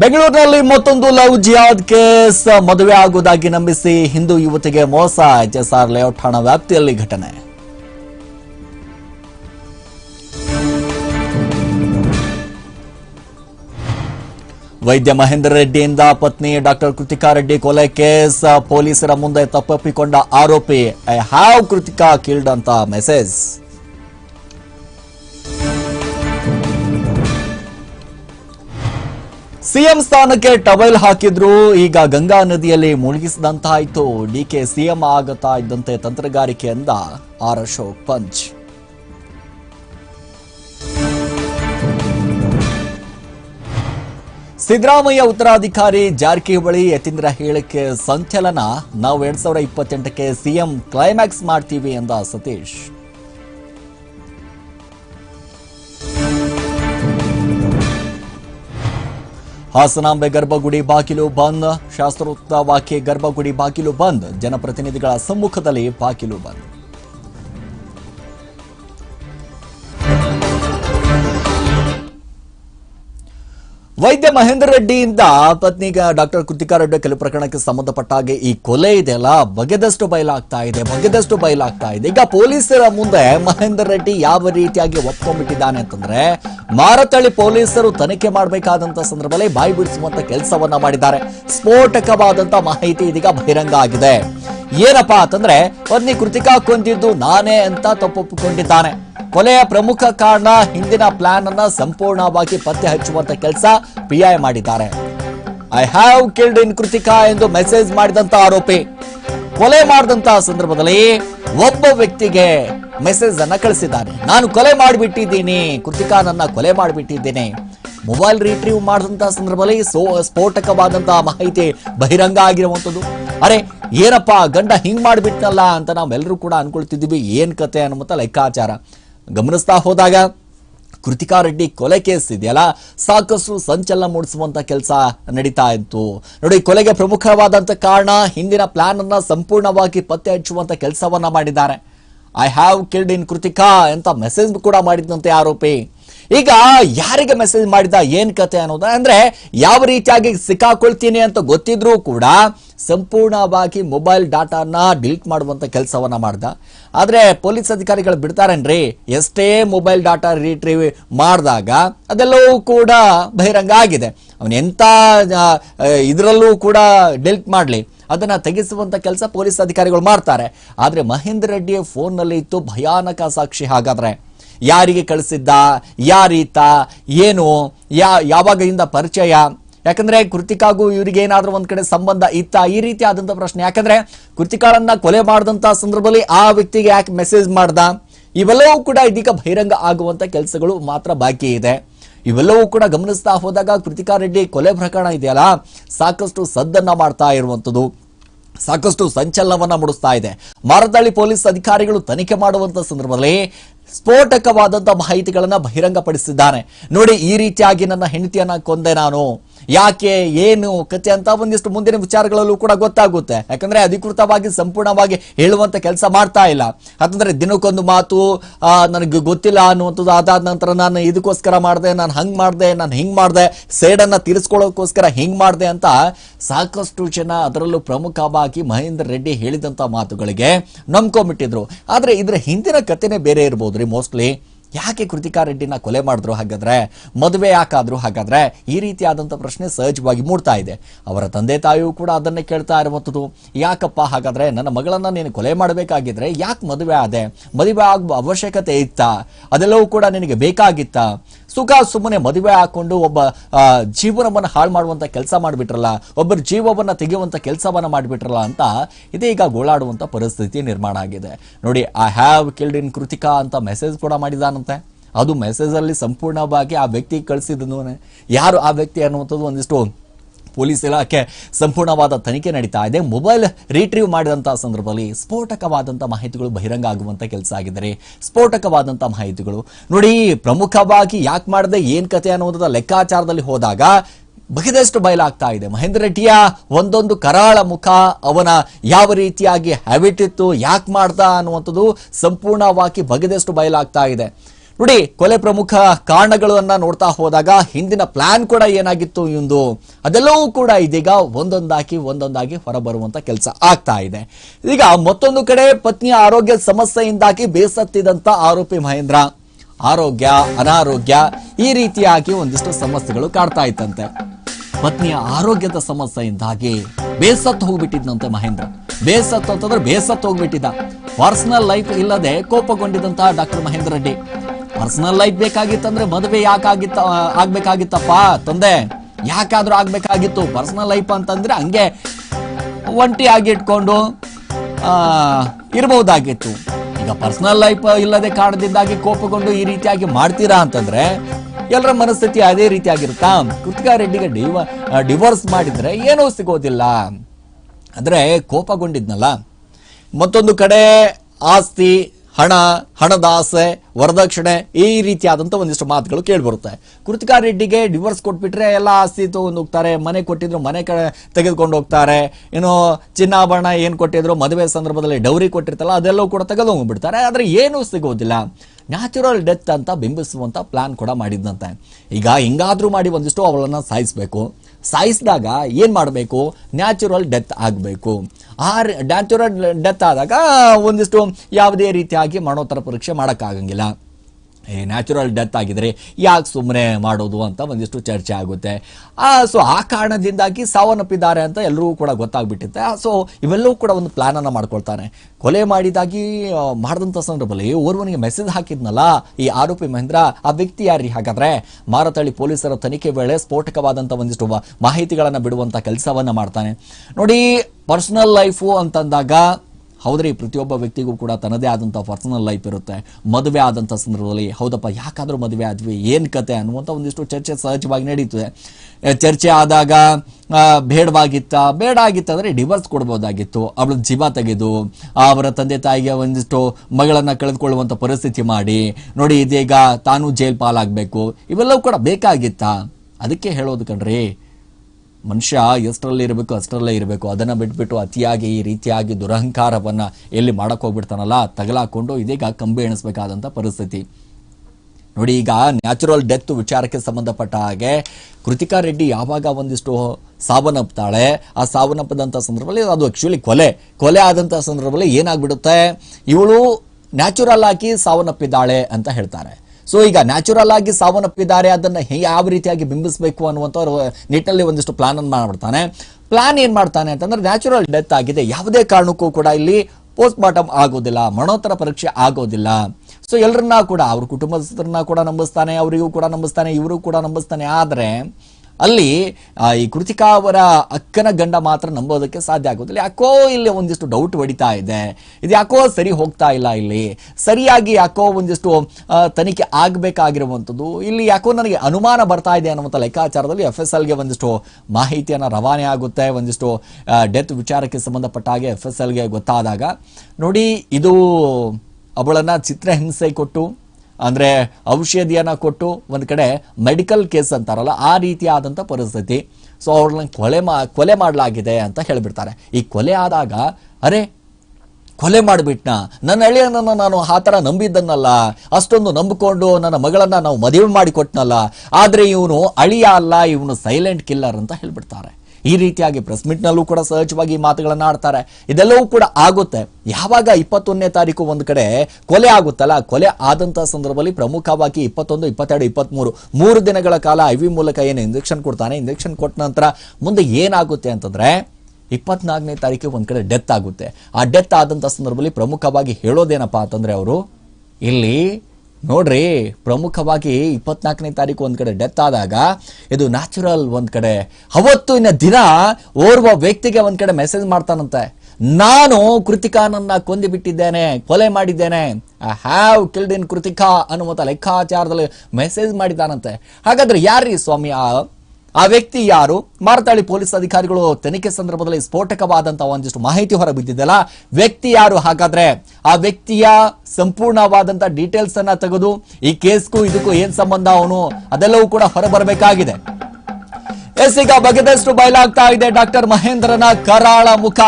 ಬೆಂಗಳೂರಿನಲ್ಲಿ ಮತ್ತೊಂದು love ಜಿಯಾದ್ case. ಮದುವೆ ಆಗುವುದಾಗಿ ನಂಬಿಸಿ ಹಿಂದೂ ಯುವತಿಗೆ ಮೋಸ ಎಚ್ಎಸ್ಆರ್ ಲೇಔಟ್ ಠಾಣಾ ವ್ಯಾಪ್ತಿಯಲ್ಲಿ ಘಟನೆ. ವೈದ್ಯ ಮಹೇಂದ್ರ ರೆಡ್ಡಿಯಿಂದ ಪತ್ನಿ ಡಾಕ್ಟರ್ ಕೃತಿಕಾ ರೆಡ್ಡಿ ಕೊಲೆ ಕೇಸ್. ಪೊಲೀಸರ ಮುಂದೆ ತಪ್ಪಪ್ಪಿಕೊಂಡ ಆರೋಪಿ ಐ ಹ್ಯಾವ್ ಕೃತಿಕಾ ಕಿಲ್ಡ್ ಅಂತ ಮೆಸೇಜ್. ಸಿಎಂ ಸ್ಥಾನಕ್ಕೆ ಟವೆಲ್ ಹಾಕಿದ್ರು, ಈಗ ಗಂಗಾ ನದಿಯಲ್ಲಿ ಮುಳುಗಿಸಿದಂತಾಯ್ತು. ಡಿಕೆ ಸಿಎಂ ಆಗುತ್ತಾ ಇದ್ದಂತೆ ತಂತ್ರಗಾರಿಕೆಯಿಂದ ಆರ್ ಅಶೋಕ್ ಪಂಚ್. ಸಿದ್ದರಾಮಯ್ಯ ಉತ್ತರಾಧಿಕಾರಿ ಜಾರಕಿಹೊಳಿ ಯತೀಂದ್ರ ಹೇಳಿಕೆ ಸಂಚಲನ. ನಾವು ಎರಡ್ ಸಾವಿರದ ಇಪ್ಪತ್ತೆಂಟಕ್ಕೆ ಸಿಎಂ ಕ್ಲೈಮ್ಯಾಕ್ಸ್ ಮಾಡ್ತೀವಿ ಎಂದ ಸತೀಶ್. ಹಾಸನಾಂಬೆ ಗರ್ಭಗುಡಿ ಬಾಗಿಲು ಬಂದ್. ಶಾಸ್ತ್ರೋಕ್ತವಾಗಿ ಗರ್ಭಗುಡಿ ಬಾಗಿಲು ಬಂದ್. ಜನಪ್ರತಿನಿಧಿಗಳ ಸಮ್ಮುಖದಲ್ಲಿ ಬಾಗಿಲು ಬಂದ್. ವೈದ್ಯ ಮಹೇಂದ್ರ ರೆಡ್ಡಿಯಿಂದ ಪತ್ನಿಗ ಡಾಕ್ಟರ್ ಕೃತಿಕಾ ರೆಡ್ಡಿ ಕೆಲವು ಪ್ರಕರಣಕ್ಕೆ ಸಂಬಂಧಪಟ್ಟ ಹಾಗೆ ಈ ಕೊಲೆ ಇದೆಯಲ್ಲ ಬಗೆದಷ್ಟು ಬಯಲಾಗ್ತಾ ಇದೆ, ಬಗೆದಷ್ಟು ಬಯಲಾಗ್ತಾ ಇದೆ. ಈಗ ಪೊಲೀಸರ ಮುಂದೆ ಮಹೇಂದ್ರ ರೆಡ್ಡಿ ಯಾವ ರೀತಿಯಾಗಿ ಒಪ್ಕೊಂಡ್ಬಿಟ್ಟಿದ್ದಾನೆ ಅಂತಂದ್ರೆ, ಮಾರತಳ್ಳಿ ಪೊಲೀಸರು ತನಿಖೆ ಮಾಡಬೇಕಾದಂತ ಸಂದರ್ಭದಲ್ಲಿ ಬಾಯಿ ಬಿಡಿಸುವಂತ ಕೆಲಸವನ್ನ ಮಾಡಿದ್ದಾರೆ. ಸ್ಫೋಟಕವಾದಂತ ಮಾಹಿತಿ ಇದೀಗ ಬಹಿರಂಗ ಆಗಿದೆ. ಏನಪ್ಪಾ ಅಂತಂದ್ರೆ, ಪತ್ನಿ ಕೃತಿಕಾ ಕೊಂದಿದ್ದು ನಾನೇ ಅಂತ ತಪ್ಪೊಪ್ಪಿಕೊಂಡಿದ್ದಾನೆ. ಕೊಲೆಯ ಪ್ರಮುಖ ಕಾರಣ ಹಿಂದಿನ ಪ್ಲಾನ್ ಅನ್ನ ಸಂಪೂರ್ಣವಾಗಿ ಪತ್ತೆ ಹಚ್ಚುವಂತ ಕೆಲಸ ಪಿಐ ಮಾಡಿದ್ದಾರೆ. I have killed in Kritika ಎಂದು ಮೆಸೇಜ್ ಮಾಡಿದಂತ ಆರೋಪಿ. ಕೊಲೆ ಮಾಡಿದಂತ ಸಂದರ್ಭದಲ್ಲಿ ಒಬ್ಬ ವ್ಯಕ್ತಿಗೆ ಮೆಸೇಜ್ ಅನ್ನ ಕಳಿಸಿದ್ದಾನೆ. ನಾನು ಕೊಲೆ ಮಾಡಿಬಿಟ್ಟಿದ್ದೀನಿ. ಕೃತಿಕಾ ನನ್ನ ಕೊಲೆ ಮಾಡಿಬಿಟ್ಟಿದ್ದೀನಿ. ಮೊಬೈಲ್ ರಿಟ್ರೀವ್ ಮಾಡಿದಂತ ಸಂದರ್ಭದಲ್ಲಿ ಸೋ ಸ್ಫೋಟಕವಾದಂತಹ ಮಾಹಿತಿ ಬಹಿರಂಗ ಆಗಿರುವಂತದ್ದು. ಅರೆ, ಏನಪ್ಪ, ಗಂಡ ಹಿಂಗ್ ಮಾಡಿಬಿಟ್ನಲ್ಲ ಅಂತ ನಾವೆಲ್ಲರೂ ಕೂಡ ಅನ್ಕೊಳ್ತಿದ್ದೀವಿ. ಏನ್ ಕತೆ ಅನ್ನುವಂತ ಲೆಕ್ಕಾಚಾರ. ಗಮನಿಸ್ತಾ ಹೋದಾಗ, ಕೃತಿಕಾ ರೆಡ್ಡಿ ಕೊಲೆ ಕೇಸ್ ಇದೆಯಲ್ಲ, ಸಾಕಷ್ಟು ಸಂಚಲನ ಮೂಡಿಸುವಂತ ಕೆಲಸ ನಡೀತಾ ಇತ್ತು. ನೋಡಿ, ಕೊಲೆಗೆ ಪ್ರಮುಖವಾದಂತ ಕಾರಣ ಹಿಂದಿನ ಪ್ಲಾನ್ ಅನ್ನ ಸಂಪೂರ್ಣವಾಗಿ ಪತ್ತೆ ಹಚ್ಚುವಂತ ಕೆಲಸವನ್ನ ಮಾಡಿದ್ದಾರೆ. I have killed in Kritika ಅಂತ ಮೆಸೇಜ್ ಕೂಡ ಮಾಡಿದಂತೆ ಆರೋಪಿ. ಈಗ ಯಾರಿಗೆ ಮೆಸೇಜ್ ಮಾಡಿದ, ಏನ್ ಕತೆ ಅನ್ನೋದು? ಅಂದ್ರೆ ಯಾವ ರೀತಿಯಾಗಿ ಸಿಕ್ಕಾಕೊಳ್ತೀನಿ ಅಂತ ಗೊತ್ತಿದ್ರೂ ಕೂಡ ಸಂಪೂರ್ಣವಾಗಿ ಮೊಬೈಲ್ ಡಾಟಾನ ಡಿಲೀಟ್ ಮಾಡುವಂತ ಕೆಲಸವನ್ನ ಮಾಡ್ದ. ಆದ್ರೆ ಪೊಲೀಸ್ ಅಧಿಕಾರಿಗಳು ಬಿಡ್ತಾರೇನ್ರಿ? ಎಷ್ಟೇ ಮೊಬೈಲ್ ಡಾಟಾ ರಿಟ್ರೀವ್ ಮಾಡಿದಾಗ ಅದೆಲ್ಲವೂ ಕೂಡ ಬಹಿರಂಗ ಆಗಿದೆ. ಅವನ ಎಂತ ಇದರಲ್ಲೂ ಕೂಡ ಡಿಲೀಟ್ ಮಾಡಲಿ. ಅದನ್ನ ತೆಗೆಸುವಂತ ಕೆಲಸ ಪೊಲೀಸ್ ಅಧಿಕಾರಿಗಳು ಮಾಡ್ತಾರೆ. ಆದ್ರೆ ಮಹೇಂದ್ರ ರೆಡ್ಡಿಯ ಫೋನ್ನಲ್ಲಿ ಇತ್ತು ಭಯಾನಕ ಸಾಕ್ಷಿ ಹಾಗಾದ್ರೆ. ಯಾರಿಗೆ ಕಳಿಸಿದ್ದ ಯಾರೀತ ಏನು, ಯಾ ಯಾವಾಗಿಂದ ಪರಿಚಯ? ಯಾಕಂದ್ರೆ ಕೃತಿಕಾಗೂ ಇವರಿಗೆ ಏನಾದರೂ ಒಂದು ಕಡೆ ಸಂಬಂಧ ಇತ್ತ, ಈ ರೀತಿ ಆದಂಥ ಪ್ರಶ್ನೆ. ಯಾಕಂದ್ರೆ ಕೃತಿಕಾಳನ್ನ ಕೊಲೆ ಮಾಡಿದಂತ ಸಂದರ್ಭದಲ್ಲಿ ಆ ವ್ಯಕ್ತಿಗೆ ಯಾಕೆ ಮೆಸೇಜ್ ಮಾಡ್ದ? ಇವೆಲ್ಲವೂ ಕೂಡ ಇದೀಗ ಬಹಿರಂಗ ಆಗುವಂತ ಕೆಲಸಗಳು ಮಾತ್ರ ಬಾಕಿ ಇದೆ. ಇವೆಲ್ಲವೂ ಕೂಡ ಗಮನಿಸ್ತಾ ಹೋದಾಗ ಕೃತಿಕಾ ರೆಡ್ಡಿ ಕೊಲೆ ಪ್ರಕರಣ ಇದೆಯಲ್ಲ? ಸಾಕಷ್ಟು ಸದ್ದನ್ನ ಮಾಡ್ತಾ ಇರುವಂತದ್ದು. ಸಾಕಷ್ಟು ಸಂಚಲನವನ್ನ ಮೂಡಿಸ್ತಾ ಇದೆ. ಮಾರದಳ್ಳಿ ಪೊಲೀಸ್ ಅಧಿಕಾರಿಗಳು ತನಿಖೆ ಮಾಡುವಂತ ಸಂದರ್ಭದಲ್ಲಿ ಸ್ಫೋಟಕವಾದಂತ ಮಾಹಿತಿಗಳನ್ನ ಬಹಿರಂಗಪಡಿಸಿದ್ದಾನೆ. ನೋಡಿ ಈ ರೀತಿಯಾಗಿ ನನ್ನ ಹೆಂಡತಿಯನ್ನ ಕೊಂದೆ ನಾನು. ಯಾಕೆ, ಏನು ಕತೆ ಅಂತ ಒಂದಿಷ್ಟು ಮುಂದಿನ ವಿಚಾರಗಳಲ್ಲೂ ಕೂಡ ಗೊತ್ತಾಗುತ್ತೆ. ಯಾಕಂದ್ರೆ ಅಧಿಕೃತವಾಗಿ, ಸಂಪೂರ್ಣವಾಗಿ ಹೇಳುವಂತ ಕೆಲಸ ಮಾಡ್ತಾ ಇಲ್ಲ. ಯಾಕಂದ್ರೆ ದಿನಕ್ಕೊಂದು ಮಾತು ನನಗೆ ಗೊತ್ತಿಲ್ಲ ಅನ್ನುವಂಥದ್ದು ಅದಾದ ನಂತರ ನಾನು ಇದಕ್ಕೋಸ್ಕರ ಮಾಡಿದೆ, ನಾನು ಹಂಗ್ ಮಾಡಿದೆ, ನಾನು ಹಿಂಗ್ ಮಾಡಿದೆ, ಸೇಡನ್ನ ತೀರಿಸ್ಕೊಳ್ಳೋಕ್ಕೋಸ್ಕರ ಹಿಂಗ್ ಮಾಡಿದೆ ಅಂತ ಸಾಕಷ್ಟು ಜನ ಅದರಲ್ಲೂ ಪ್ರಮುಖವಾಗಿ ಮಹೇಂದ್ರ ರೆಡ್ಡಿ ಹೇಳಿದಂತ ಮಾತುಗಳಿಗೆ ನಂಬ್ಕೊಂಬಿಟ್ಟಿದ್ರು ಆದ್ರೆ ಇದ್ರ ಹಿಂದಿನ ಕಥೆನೇ ಬೇರೆ ಇರ್ಬೋದು ರೀ ಮೋಸ್ಟ್ಲಿ. ಯಾಕೆ ಕೃತಿಕಾ ರೆಡ್ಡಿನ ಕೊಲೆ ಮಾಡಿದ್ರು ಹಾಗಾದ್ರೆ, ಮದುವೆ ಯಾಕಾದ್ರು ಹಾಗಾದ್ರೆ, ಈ ರೀತಿಯಾದಂಥ ಪ್ರಶ್ನೆ ಸಹಜವಾಗಿ ಮೂಡ್ತಾ ಇದೆ. ಅವರ ತಂದೆ ತಾಯಿಯೂ ಕೂಡ ಅದನ್ನೇ ಕೇಳ್ತಾ ಇರುವಂಥದ್ದು ಯಾಕಪ್ಪ ಹಾಗಾದ್ರೆ, ನನ್ನ ಮಗಳನ್ನ ನೀನು ಕೊಲೆ ಮಾಡಬೇಕಾಗಿದ್ರೆ ಯಾಕೆ ಮದುವೆ ಆದೆ? ಮದುವೆ ಆಗುವ ಅವಶ್ಯಕತೆ ಇತ್ತಾ? ಅದೆಲ್ಲವೂ ಕೂಡ ನಿನಗೆ ಬೇಕಾಗಿತ್ತ? ಸುಖ ಸುಮ್ಮನೆ ಮದುವೆ ಹಾಕೊಂಡು ಒಬ್ಬ ಜೀವನವನ್ನು ಹಾಳು ಮಾಡುವಂತ ಕೆಲಸ ಮಾಡಿಬಿಟ್ರಲ್ಲ, ಒಬ್ಬರ ಜೀವವನ್ನು ತೆಗೆಯುವಂತ ಕೆಲಸವನ್ನು ಮಾಡಿಬಿಟ್ರಲ್ಲ ಅಂತ ಇದೀಗ ಗೋಳಾಡುವಂತ ಪರಿಸ್ಥಿತಿ ನಿರ್ಮಾಣ ಆಗಿದೆ. ನೋಡಿ I have killed in Kritika ಅಂತ ಮೆಸೇಜ್ ಕೂಡ ಮಾಡಿದಾನಂತೆ. ಅದು ಮೆಸೇಜ್ ಅಲ್ಲಿ ಸಂಪೂರ್ಣವಾಗಿ ಆ ವ್ಯಕ್ತಿ ಕಳಿಸಿದನು ಯಾರು ಆ ವ್ಯಕ್ತಿ ಅನ್ನುವಂಥದ್ದು ಒಂದಿಷ್ಟು ಪೊಲೀಸ್ ಇಲಾಖೆ ಸಂಪೂರ್ಣವಾದ ತನಿಖೆ ನಡೀತಾ ಇದೆ. ಮೊಬೈಲ್ ರಿಟ್ರೀವ್ ಮಾಡಿದಂತಹ ಸಂದರ್ಭದಲ್ಲಿ ಸ್ಫೋಟಕವಾದಂತಹ ಮಾಹಿತಿಗಳು ಬಹಿರಂಗ ಆಗುವಂತ ಕೆಲಸ ಆಗಿದ್ದಾರೆ ಸ್ಫೋಟಕವಾದಂತಹ ಮಾಹಿತಿಗಳು. ನೋಡಿ, ಪ್ರಮುಖವಾಗಿ ಯಾಕೆ ಮಾಡದೆ, ಏನ್ ಕತೆ ಅನ್ನೋದ್ರ ಲೆಕ್ಕಾಚಾರದಲ್ಲಿ ಹೋದಾಗ ಬಗೆದಷ್ಟು ಬಯಲಾಗ್ತಾ ಇದೆ. ಮಹೇಂದ್ರ ರೆಡ್ಡಿಯ ಒಂದೊಂದು ಕರಾಳ ಮುಖ ಅವನ ಯಾವ ರೀತಿಯಾಗಿ ಹ್ಯಾಬಿಟ್ ಇತ್ತು, ಯಾಕೆ ಮಾಡ್ದ ಅನ್ನುವಂಥದ್ದು ಸಂಪೂರ್ಣವಾಗಿ ಬಗೆದಷ್ಟು ಬಯಲಾಗ್ತಾ ಇದೆ. ನೋಡಿ, ಕೊಲೆ ಪ್ರಮುಖ ಕಾರಣಗಳನ್ನ ನೋಡ್ತಾ ಹೋದಾಗ ಹಿಂದಿನ ಪ್ಲಾನ್ ಕೂಡ ಏನಾಗಿತ್ತು ಇಂದು? ಅದೆಲ್ಲವೂ ಕೂಡ ಇದೀಗ ಒಂದೊಂದಾಗಿ ಒಂದೊಂದಾಗಿ ಹೊರಬರುವಂತ ಕೆಲಸ ಆಗ್ತಾ ಇದೆ. ಈಗ ಮತ್ತೊಂದು ಕಡೆ ಪತ್ನಿಯ ಆರೋಗ್ಯ ಸಮಸ್ಯೆಯಿಂದಾಗಿ ಬೇಸತ್ತಿದಂತ ಆರೋಪಿ ಮಹೇಂದ್ರ. ಆರೋಗ್ಯ, ಅನಾರೋಗ್ಯ ಈ ರೀತಿಯಾಗಿ ಒಂದಿಷ್ಟು ಸಮಸ್ಯೆಗಳು ಕಾಡ್ತಾ ಇತ್ತಂತೆ ಪತ್ನಿಯ ಆರೋಗ್ಯದ ಸಮಸ್ಯೆಯಿಂದಾಗಿ ಬೇಸತ್ತು ಹೋಗ್ಬಿಟ್ಟಿದ್ನಂತೆ ಮಹೇಂದ್ರ. ಬೇಸತ್ತು ಅಂತಂದ್ರೆ ಬೇಸತ್ತು ಹೋಗ್ಬಿಟ್ಟಿದ್ದ. ಪರ್ಸನಲ್ ಲೈಫ್ ಇಲ್ಲದೆ ಕೋಪಗೊಂಡಿದ್ದಂತಹ doctor Mahendra Reddy. Personal life ಬೇಕಾಗಿತ್ತಂದ್ರೆ ಮದುವೆ ಯಾಕಾಗಿತ್ತ ಆಗ್ಬೇಕಾಗಿತ್ತಪ್ಪ ತಂದೆ? ಯಾಕಾದ್ರೂ ಆಗ್ಬೇಕಾಗಿತ್ತು ಪರ್ಸನಲ್ ಲೈಫ್ ಅಂತಂದ್ರೆ ಹಂಗೆ ಒಂಟಿ ಆಗಿ ಇಟ್ಕೊಂಡು ಇರ್ಬಹುದಾಗಿತ್ತು ಈಗ ಪರ್ಸನಲ್ ಲೈಫ್ ಇಲ್ಲದೆ ಕಾರಣದಿಂದಾಗಿ ಕೋಪಗೊಂಡು ಈ ರೀತಿಯಾಗಿ ಮಾಡ್ತೀರಾ ಅಂತಂದ್ರೆ ಎಲ್ಲರ ಮನಸ್ಥಿತಿ ಅದೇ ರೀತಿಯಾಗಿರುತ್ತಾ? ಕೃತಿಕಾ ರೆಡ್ಡಿಗೆ ಡಿವ ಡಿವೋರ್ಸ್ ಮಾಡಿದ್ರೆ ಏನೂ ಸಿಗೋದಿಲ್ಲ. ಅಂದರೆ ಕೋಪಗೊಂಡಿದ್ನಲ್ಲ. ಮತ್ತೊಂದು ಕಡೆ ಆಸ್ತಿ ಹಣ, ಹಣದಾಸೆ, ವರದಕ್ಷಿಣೆ ಈ ರೀತಿಯಾದಂಥ ಒಂದಿಷ್ಟು ಮಾತುಗಳು ಕೇಳಿಬರುತ್ತೆ. ಕೃತಿಕಾ ರೆಡ್ಡಿಗೆ ಡಿವೋರ್ಸ್ ಕೊಟ್ಬಿಟ್ರೆ ಎಲ್ಲ ಆಸ್ತಿ ತಗೊಂಡು ಹೋಗ್ತಾರೆ, ಮನೆ ಕೊಟ್ಟಿದ್ರು ಮನೆ ಕ ತೆಗೆದುಕೊಂಡು ಹೋಗ್ತಾರೆ. ಇನ್ನು ಚಿನ್ನಾಭರಣ ಏನು ಕೊಟ್ಟಿದ್ರು, ಮದುವೆ ಸಂದರ್ಭದಲ್ಲಿ ಡೌರಿ ಕೊಟ್ಟಿರ್ತಲ್ಲ ಅದೆಲ್ಲವೂ ಕೂಡ ತೆಗೆದು ಹೋಗ್ಬಿಡ್ತಾರೆ. ಆದರೆ ಏನೂ ಸಿಗೋದಿಲ್ಲ. ನ್ಯಾಚುರಲ್ ಡೆತ್ ಅಂತ ಬಿಂಬಿಸುವಂಥ ಪ್ಲಾನ್ ಕೂಡ ಮಾಡಿದ್ದಂತೆ ಈಗ ಹೆಂಗಾದರೂ ಮಾಡಿ ಒಂದಿಷ್ಟು ಅವಳನ್ನು ಸಾಯಿಸಬೇಕು. ಸಾಯಿಸಿದಾಗ ಏನು ಮಾಡಬೇಕು? ನ್ಯಾಚುರಲ್ ಡೆತ್ ಆಗಬೇಕು. ಆ ನ್ಯಾಚುರಲ್ ಡೆತ್ ಆದಾಗ ಒಂದಿಷ್ಟು ಯಾವುದೇ ರೀತಿಯಾಗಿ ಮರಣೋತ್ತರ ಪರೀಕ್ಷೆ ಮಾಡೋಕ್ಕಾಗಂಗಿಲ್ಲ. ನ್ಯಾಚುರಲ್ ಡೆತ್ ಆಗಿದ್ರೆ ಯಾಕೆ ಸುಮ್ಮನೆ ಮಾಡೋದು ಅಂತ ಒಂದಿಷ್ಟು ಚರ್ಚೆ ಆಗುತ್ತೆ. ಸೊ ಆ ಕಾರಣದಿಂದಾಗಿ ಸಾವನ್ನಪ್ಪಿದ್ದಾರೆ ಅಂತ ಎಲ್ಲರೂ ಕೂಡ ಗೊತ್ತಾಗ್ಬಿಟ್ಟಿತ್ತೆ. ಸೊ ಇವೆಲ್ಲವೂ ಕೂಡ ಒಂದು ಪ್ಲಾನ್ ಅನ್ನ ಮಾಡ್ಕೊಳ್ತಾನೆ. ಕೊಲೆ ಮಾಡಿದಾಗಿ ಮಾಡಿದಂಥ ಸಂದರ್ಭದಲ್ಲಿ ಓರ್ವನಿಗೆ ಮೆಸೇಜ್ ಹಾಕಿದ್ನಲ್ಲ ಈ ಆರೋಪಿ ಮಹೇಂದ್ರ, ಆ ವ್ಯಕ್ತಿ ಯಾರಿ ಹಾಗಾದ್ರೆ? ಮಾರತಳ್ಳಿ ಪೊಲೀಸರ ತನಿಖೆ ವೇಳೆ ಸ್ಫೋಟಕವಾದಂಥ ಒಂದಿಷ್ಟು ಮಾಹಿತಿಗಳನ್ನು ಬಿಡುವಂಥ ಕೆಲಸವನ್ನ ಮಾಡ್ತಾನೆ. ನೋಡಿ ಪರ್ಸನಲ್ ಲೈಫು ಅಂತಂದಾಗ ಹೌದ್ರಿ, ಪ್ರತಿಯೊಬ್ಬ ವ್ಯಕ್ತಿಗೂ ಕೂಡ ತನ್ನದೇ ಆದಂಥ ಪರ್ಸನಲ್ ಲೈಫ್ ಇರುತ್ತೆ. ಮದುವೆ ಆದಂಥ ಸಂದರ್ಭದಲ್ಲಿ, ಹೌದಪ್ಪ, ಯಾಕಾದರೂ ಮದುವೆ ಆದ್ವಿ, ಏನು ಕತೆ ಅನ್ನುವಂಥ ಒಂದಿಷ್ಟು ಚರ್ಚೆ ಸಹಜವಾಗಿ ನಡೀತದೆ. ಚರ್ಚೆ ಆದಾಗ ಬೇಡವಾಗಿತ್ತ ಬೇಡ ಆಗಿತ್ತಂದರೆ ಡಿವರ್ಸ್ ಕೊಡ್ಬೋದಾಗಿತ್ತು. ಅವಳ ಜೀವ ತೆಗೆದು, ಅವರ ತಂದೆ ತಾಯಿಗೆ ಒಂದಿಷ್ಟು ಮಗಳನ್ನ ಕಳೆದುಕೊಳ್ಳುವಂಥ ಪರಿಸ್ಥಿತಿ ಮಾಡಿ, ನೋಡಿ, ಇದೀಗ ತಾನು ಜೈಲ್ ಪಾಲಾಗಬೇಕು, ಇವೆಲ್ಲವೂ ಕೂಡ ಬೇಕಾಗಿತ್ತಾ? ಅದಕ್ಕೆ ಹೇಳೋದು ಕಣ್ರಿ ಮನುಷ್ಯ ಎಷ್ಟರಲ್ಲಿ ಇರಬೇಕು, ಅಷ್ಟರಲ್ಲೇ ಇರಬೇಕು. ಅದನ್ನು ಬಿಟ್ಬಿಟ್ಟು ಅತಿಯಾಗಿ, ಈ ರೀತಿಯಾಗಿ ದುರಹಂಕಾರವನ್ನು ಎಲ್ಲಿ ಮಾಡೋಕ್ಕೋಗ್ಬಿಡ್ತಾನಲ್ಲ ತಗಲಾಕೊಂಡು ಇದೀಗ ಕಂಬಿ ಎಣಿಸ್ಬೇಕಾದಂಥ ಪರಿಸ್ಥಿತಿ. ನೋಡಿ, ಈಗ ನ್ಯಾಚುರಲ್ ಡೆತ್ ವಿಚಾರಕ್ಕೆ ಸಂಬಂಧಪಟ್ಟ ಹಾಗೆ ಕೃತಿಕಾ ರೆಡ್ಡಿ ಯಾವಾಗ ಒಂದಿಷ್ಟು ಸಾವನ್ನಪ್ತಾಳೆ? ಆ ಸಾವನ್ನಪ್ಪದಂಥ ಸಂದರ್ಭದಲ್ಲಿ ಅದು ಆ್ಯಕ್ಚುಲಿ ಕೊಲೆ. ಕೊಲೆ ಆದಂಥ ಸಂದರ್ಭದಲ್ಲಿ ಏನಾಗ್ಬಿಡುತ್ತೆ? ಇವಳು ನ್ಯಾಚುರಲ್ ಆಗಿ ಸಾವನ್ನಪ್ಪಿದ್ದಾಳೆ ಅಂತ ಹೇಳ್ತಾರೆ. ಸೊ ಈಗ ನ್ಯಾಚುರಲ್ ಆಗಿ ಸಾವನ್ನಪ್ಪಿದ್ದಾರೆ, ಅದನ್ನು ಯಾವ ರೀತಿಯಾಗಿ ಬಿಂಬಿಸಬೇಕು ಅನ್ನುವಂಥ ನಿಟ್ಟಿನಲ್ಲಿ ಒಂದಿಷ್ಟು ಪ್ಲಾನ್ ಅನ್ನು ಮಾಡ್ಬಿಡ್ತಾನೆ. ಪ್ಲಾನ್ ಏನು ಮಾಡ್ತಾನೆ ಅಂತಂದ್ರೆ ನ್ಯಾಚುರಲ್ ಡೆತ್ ಆಗಿದೆ. ಯಾವುದೇ ಕಾರಣಕ್ಕೂ ಕೂಡ ಇಲ್ಲಿ ಪೋಸ್ಟ್ ಮಾರ್ಟಮ್ ಆಗೋದಿಲ್ಲ, ಮರಣೋತ್ತರ ಪರೀಕ್ಷೆ ಆಗೋದಿಲ್ಲ. ಸೊ ಎಲ್ಲರನ್ನ ಕೂಡ, ಅವ್ರ ಕುಟುಂಬಸ್ಥರನ್ನ ಕೂಡ ನಂಬಿಸ್ತಾನೆ, ಅವರಿಗೂ ಕೂಡ ನಂಬಿಸ್ತಾನೆ ಇವರು ಕೂಡ ನಂಬಿಸ್ತಾನೆ. ಆದ್ರೆ ಅಲ್ಲಿ ಈ ಕೃತಿಕಾ ಅವರ ಅಕ್ಕನ ಗಂಡ ಮಾತ್ರ ನಂಬೋದಕ್ಕೆ ಸಾಧ್ಯ ಆಗೋದಿಲ್ಲ. ಯಾಕೋ ಇಲ್ಲಿ ಒಂದಿಷ್ಟು ಡೌಟ್ ಹೊಡಿತಾ ಇದೆ. ಇದು ಯಾಕೋ ಸರಿ ಹೋಗ್ತಾ ಇಲ್ಲ ಇಲ್ಲಿ. ಸರಿಯಾಗಿ ಯಾಕೋ ಒಂದಿಷ್ಟು ತನಿಖೆ ಆಗಬೇಕಾಗಿರುವಂಥದ್ದು. ಇಲ್ಲಿ ಯಾಕೋ ನನಗೆ ಅನುಮಾನ ಬರ್ತಾ ಇದೆ ಅನ್ನುವಂಥ ಲೆಕ್ಕಾಚಾರದಲ್ಲಿ ಎಫ್ ಎಸ್ ಎಲ್ಗೆ ಒಂದಿಷ್ಟು ಮಾಹಿತಿಯನ್ನು ರವಾನೆ ಆಗುತ್ತೆ. ಒಂದಿಷ್ಟು ಡೆತ್ ವಿಚಾರಕ್ಕೆ ಸಂಬಂಧಪಟ್ಟ ಹಾಗೆ ಎಫ್ ಎಸ್ ಎಲ್ಗೆ ಗೊತ್ತಾದಾಗ. ನೋಡಿ, ಇದು ಅವಳನ್ನು ಚಿತ್ರಹಿಂಸೆ ಕೊಟ್ಟು ಅಂದ್ರೆ ಔಷಧಿಯನ್ನು ಕೊಟ್ಟು ಒಂದು ಕಡೆ ಮೆಡಿಕಲ್ ಕೇಸ್ ಅಂತಾರಲ್ಲ, ಆ ರೀತಿಯಾದಂಥ ಪರಿಸ್ಥಿತಿ. ಸೊ ಅವ್ರನ್ನ ಕೊಲೆ ಮಾ, ಕೊಲೆ ಮಾಡಲಾಗಿದೆ ಅಂತ ಹೇಳಿಬಿಡ್ತಾರೆ. ಈ ಕೊಲೆ ಆದಾಗ, ಅರೆ, ಕೊಲೆ ಮಾಡಿಬಿಟ್ನ? ನನ್ನ ಅಳಿಯನನ್ನು ನಾನು ಆ ಥರ ನಂಬಿದ್ದನ್ನಲ್ಲ. ಅಷ್ಟೊಂದು ನಂಬಿಕೊಂಡು ನನ್ನ ಮಗಳನ್ನು ನಾವು ಮದುವೆ ಮಾಡಿ ಆದರೆ ಆದ್ರೆ ಇವನು ಅಳಿಯ ಅಲ್ಲ, ಇವನು ಸೈಲೆಂಟ್ ಕಿಲ್ಲರ್ ಅಂತ ಹೇಳ್ಬಿಡ್ತಾರೆ. ಈ ರೀತಿಯಾಗಿ ಪ್ರೆಸ್ ಮೀಟ್ನಲ್ಲೂ ಕೂಡ ಸಹಜವಾಗಿ ಮಾತುಗಳನ್ನ ಆಡ್ತಾರೆ. ಇದೆಲ್ಲವೂ ಕೂಡ ಆಗುತ್ತೆ. ಯಾವಾಗ ಇಪ್ಪತ್ತೊಂದನೇ ತಾರೀಕು ಒಂದು ಕಡೆ ಕೊಲೆ ಆಗುತ್ತಲ್ಲ ಕೊಲೆ ಆದಂತಹ ಸಂದರ್ಭದಲ್ಲಿ ಪ್ರಮುಖವಾಗಿ ಇಪ್ಪತ್ತೊಂದು, ಇಪ್ಪತ್ತೆರಡು, ಇಪ್ಪತ್ಮೂರು ಮೂರು ದಿನಗಳ ಕಾಲ ಐ ವಿ ಮೂಲಕ ಏನು ಇಂಜೆಕ್ಷನ್ ಕೊಡ್ತಾನೆ ಇಂಜೆಕ್ಷನ್ ಕೊಟ್ಟ ನಂತರ ಮುಂದೆ ಏನಾಗುತ್ತೆ ಅಂತಂದ್ರೆ ಇಪ್ಪತ್ನಾಲ್ಕನೇ ತಾರೀಕಿಗೆ ಒಂದು ಕಡೆ ಡೆತ್ ಆಗುತ್ತೆ. ಆ ಡೆತ್ ಆದಂತ ಸಂದರ್ಭದಲ್ಲಿ ಪ್ರಮುಖವಾಗಿ ಹೇಳೋದೇನಪ್ಪ ಅಂತಂದ್ರೆ ಅವರು, ಇಲ್ಲಿ ನೋಡ್ರಿ, ಪ್ರಮುಖವಾಗಿ ಇಪ್ಪತ್ನಾಲ್ಕನೇ ತಾರೀಕು ಒಂದು ಕಡೆ ಡೆತ್ ಆದಾಗ, ಇದು ನ್ಯಾಚುರಲ್ ಒಂದು ಕಡೆ. ಇನ್ನ ದಿನ ಓರ್ವ ವ್ಯಕ್ತಿಗೆ ಒಂದು ಕಡೆ ಮೆಸೇಜ್ ಮಾಡ್ತಾನಂತೆ. ನಾನು ಕೃತಿಕಾನನ್ನ ಕೊಂದು ಬಿಟ್ಟಿದ್ದೇನೆ, ಕೊಲೆ ಮಾಡಿದ್ದೇನೆ. I have killed in Kritika ಅನ್ನುವಂಥ ಲೆಕ್ಕಾಚಾರದಲ್ಲಿ ಮೆಸೇಜ್ ಮಾಡಿದ್ದಾನಂತೆ. ಹಾಗಾದ್ರೆ ಯಾರ್ರೀ ಸ್ವಾಮಿ ಆ ಆ ವ್ಯಕ್ತಿ ಯಾರು? ಮಾರತಾಳಿ ಪೊಲೀಸ್ ಅಧಿಕಾರಿಗಳು ತನಿಖೆ ಸಂದರ್ಭದಲ್ಲಿ ಸ್ಫೋಟಕವಾದಂತಹ ಒಂದಿಷ್ಟು ಮಾಹಿತಿ ಹೊರಬಿದ್ದಿದ್ದಲ್ಲ ವ್ಯಕ್ತಿ ಯಾರು? ಹಾಗಾದ್ರೆ ಆ ವ್ಯಕ್ತಿಯ ಸಂಪೂರ್ಣವಾದಂತ ಡೀಟೇಲ್ಸ್ ಅನ್ನ ತೆಗೆದು, ಈ ಕೇಸ್ಗೂ ಇದಕ್ಕೂ ಏನ್ ಸಂಬಂಧ ಅವನು? ಅದೆಲ್ಲವೂ ಕೂಡ ಹೊರಬರಬೇಕಾಗಿದೆ. ಎಸ್, ಈಗ ಬಗೆದಷ್ಟು ಬಯಲಾಗ್ತಾ ಇದೆ ಡಾಕ್ಟರ್ ಮಹೇಂದ್ರನ ಕರಾಳ ಮುಖ.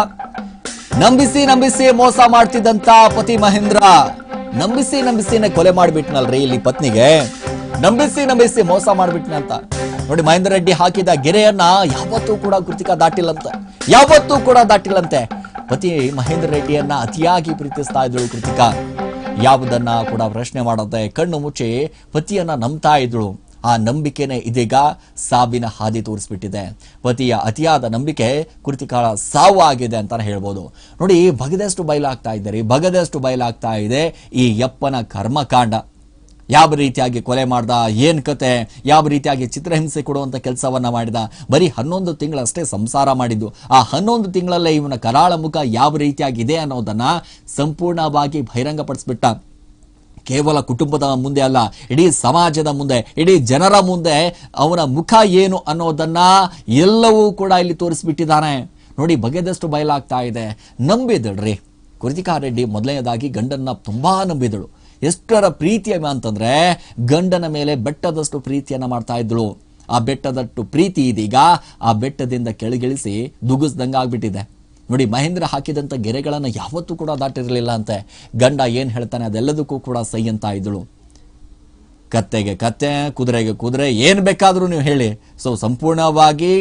ನಂಬಿಸಿ ನಂಬಿಸಿ ಮೋಸ ಮಾಡ್ತಿದ್ದಂತ ಪತಿ ಮಹೇಂದ್ರ. ನಂಬಿಸಿ, ನಂಬಿಸಿನೇ ಕೊಲೆ ಮಾಡಿಬಿಟ್ನಲ್ರಿ ಇಲ್ಲಿ ಪತ್ನಿಗೆ. ನಂಬಿಸಿ ನಂಬಿಸಿ ಮೋಸ ಮಾಡ್ಬಿಟ್ನ ಅಂತ ನೋಡಿ, ಮಹೇಂದ್ರ ರೆಡ್ಡಿ ಹಾಕಿದ ಗೆರೆಯನ್ನ ಯಾವತ್ತೂ ಕೂಡ ಕೃತಿಕಾ ದಾಟಿಲ್ಲಂತೆ. ಯಾವತ್ತೂ ಕೂಡ ದಾಟಿಲ್ಲಂತೆ. ಪತಿ ಮಹೇಂದ್ರ ರೆಡ್ಡಿಯನ್ನ ಅತಿಯಾಗಿ ಪ್ರೀತಿಸ್ತಾ ಇದ್ದಳು ಕೃತಿಕಾ. ಯಾವುದನ್ನ ಕೂಡ ಪ್ರಶ್ನೆ ಮಾಡದೆ ಕಣ್ಣು ಮುಚ್ಚಿ ಪತಿಯನ್ನ ನಂಬ್ತಾ ಇದ್ದಳು. ಆ ನಂಬಿಕೆನೆ ಇದೀಗ ಸಾವಿನ ಹಾದಿ ತೋರಿಸ್ಬಿಟ್ಟಿದೆ. ಪತಿಯ ಅತಿಯಾದ ನಂಬಿಕೆ ಕೃತಿಕಾಳ ಸಾವು ಆಗಿದೆ ಅಂತಾನೆ ಹೇಳ್ಬೋದು. ನೋಡಿ ಬಗದಷ್ಟು ಬಯಲಾಗ್ತಾ ಇದ್ದಾರೆ ಬಗದಷ್ಟು ಬಯಲಾಗ್ತಾ ಇದೆ ಈ ಯಪ್ಪನ ಕರ್ಮಕಾಂಡ. ಯಾವ ರೀತಿಯಾಗಿ ಕೊಲೆ ಮಾಡ್ದ, ಏನು ಕತೆ, ಯಾವ ರೀತಿಯಾಗಿ ಚಿತ್ರಹಿಂಸೆ ಕೊಡುವಂತ ಕೆಲಸವನ್ನ ಮಾಡಿದ, ಬರೀ ಹನ್ನೊಂದು ತಿಂಗಳಷ್ಟೇ ಸಂಸಾರ ಮಾಡಿದ್ದು, ಆ ಹನ್ನೊಂದು ತಿಂಗಳಲ್ಲೇ ಇವನ ಕರಾಳ ಮುಖ ಯಾವ ರೀತಿಯಾಗಿದೆ ಅನ್ನೋದನ್ನ ಸಂಪೂರ್ಣವಾಗಿ ಬಹಿರಂಗಪಡಿಸ್ಬಿಟ್ಟ. ಕೇವಲ ಕುಟುಂಬದ ಮುಂದೆ ಅಲ್ಲ, ಇಡೀ ಸಮಾಜದ ಮುಂದೆ, ಇಡೀ ಜನರ ಮುಂದೆ ಅವನ ಮುಖ ಏನು ಅನ್ನೋದನ್ನ ಎಲ್ಲವೂ ಕೂಡ ಇಲ್ಲಿ ತೋರಿಸ್ಬಿಟ್ಟಿದ್ದಾನೆ. ನೋಡಿ, ಬಗೆದಷ್ಟು ಬಯಲಾಗ್ತಾ ಇದೆ. ನಂಬಿದಳ್ರಿ. ಕೃತಿಕಾ ರೆಡ್ಡಿ ಮೊದಲನೇದಾಗಿ ಗಂಡನ್ನ ತುಂಬಾ ನಂಬಿದಳು. ಎಷ್ಟರ ಪ್ರೀತಿಯ ಅಂತಂದ್ರೆ ಗಂಡನ ಮೇಲೆ ಬೆಟ್ಟದಷ್ಟು ಪ್ರೀತಿಯನ್ನು ಮಾಡ್ತಾ ಇದ್ಳು ಆ ಬೆಟ್ಟದಷ್ಟು ಪ್ರೀತಿ ಇದೀಗ ಆ ಬೆಟ್ಟದಿಂದ ಕೆಳಗಿಳಿಸಿ ದುಗುಸ್ದಂಗಾಗ್ಬಿಟ್ಟಿದೆ ನೋಡಿ, ಮಹೇಂದ್ರ ಹಾಕಿದಂಥ ಗೆರೆಗಳನ್ನು ಯಾವತ್ತೂ ಕೂಡ ದಾಟಿರಲಿಲ್ಲ ಅಂತೆ. ಗಂಡ ಏನು ಹೇಳ್ತಾನೆ ಅದೆಲ್ಲದಕ್ಕೂ ಕೂಡ ಸೈ ಅಂತ ಇದ್ದಳು. ಕತ್ತೆಗೆ ಕತ್ತೆ, ಕುದುರೆಗೆ ಕುದುರೆ, ಏನು ಬೇಕಾದರೂ ನೀವು ಹೇಳಿ. ಸೊ ಸಂಪೂರ್ಣವಾಗಿ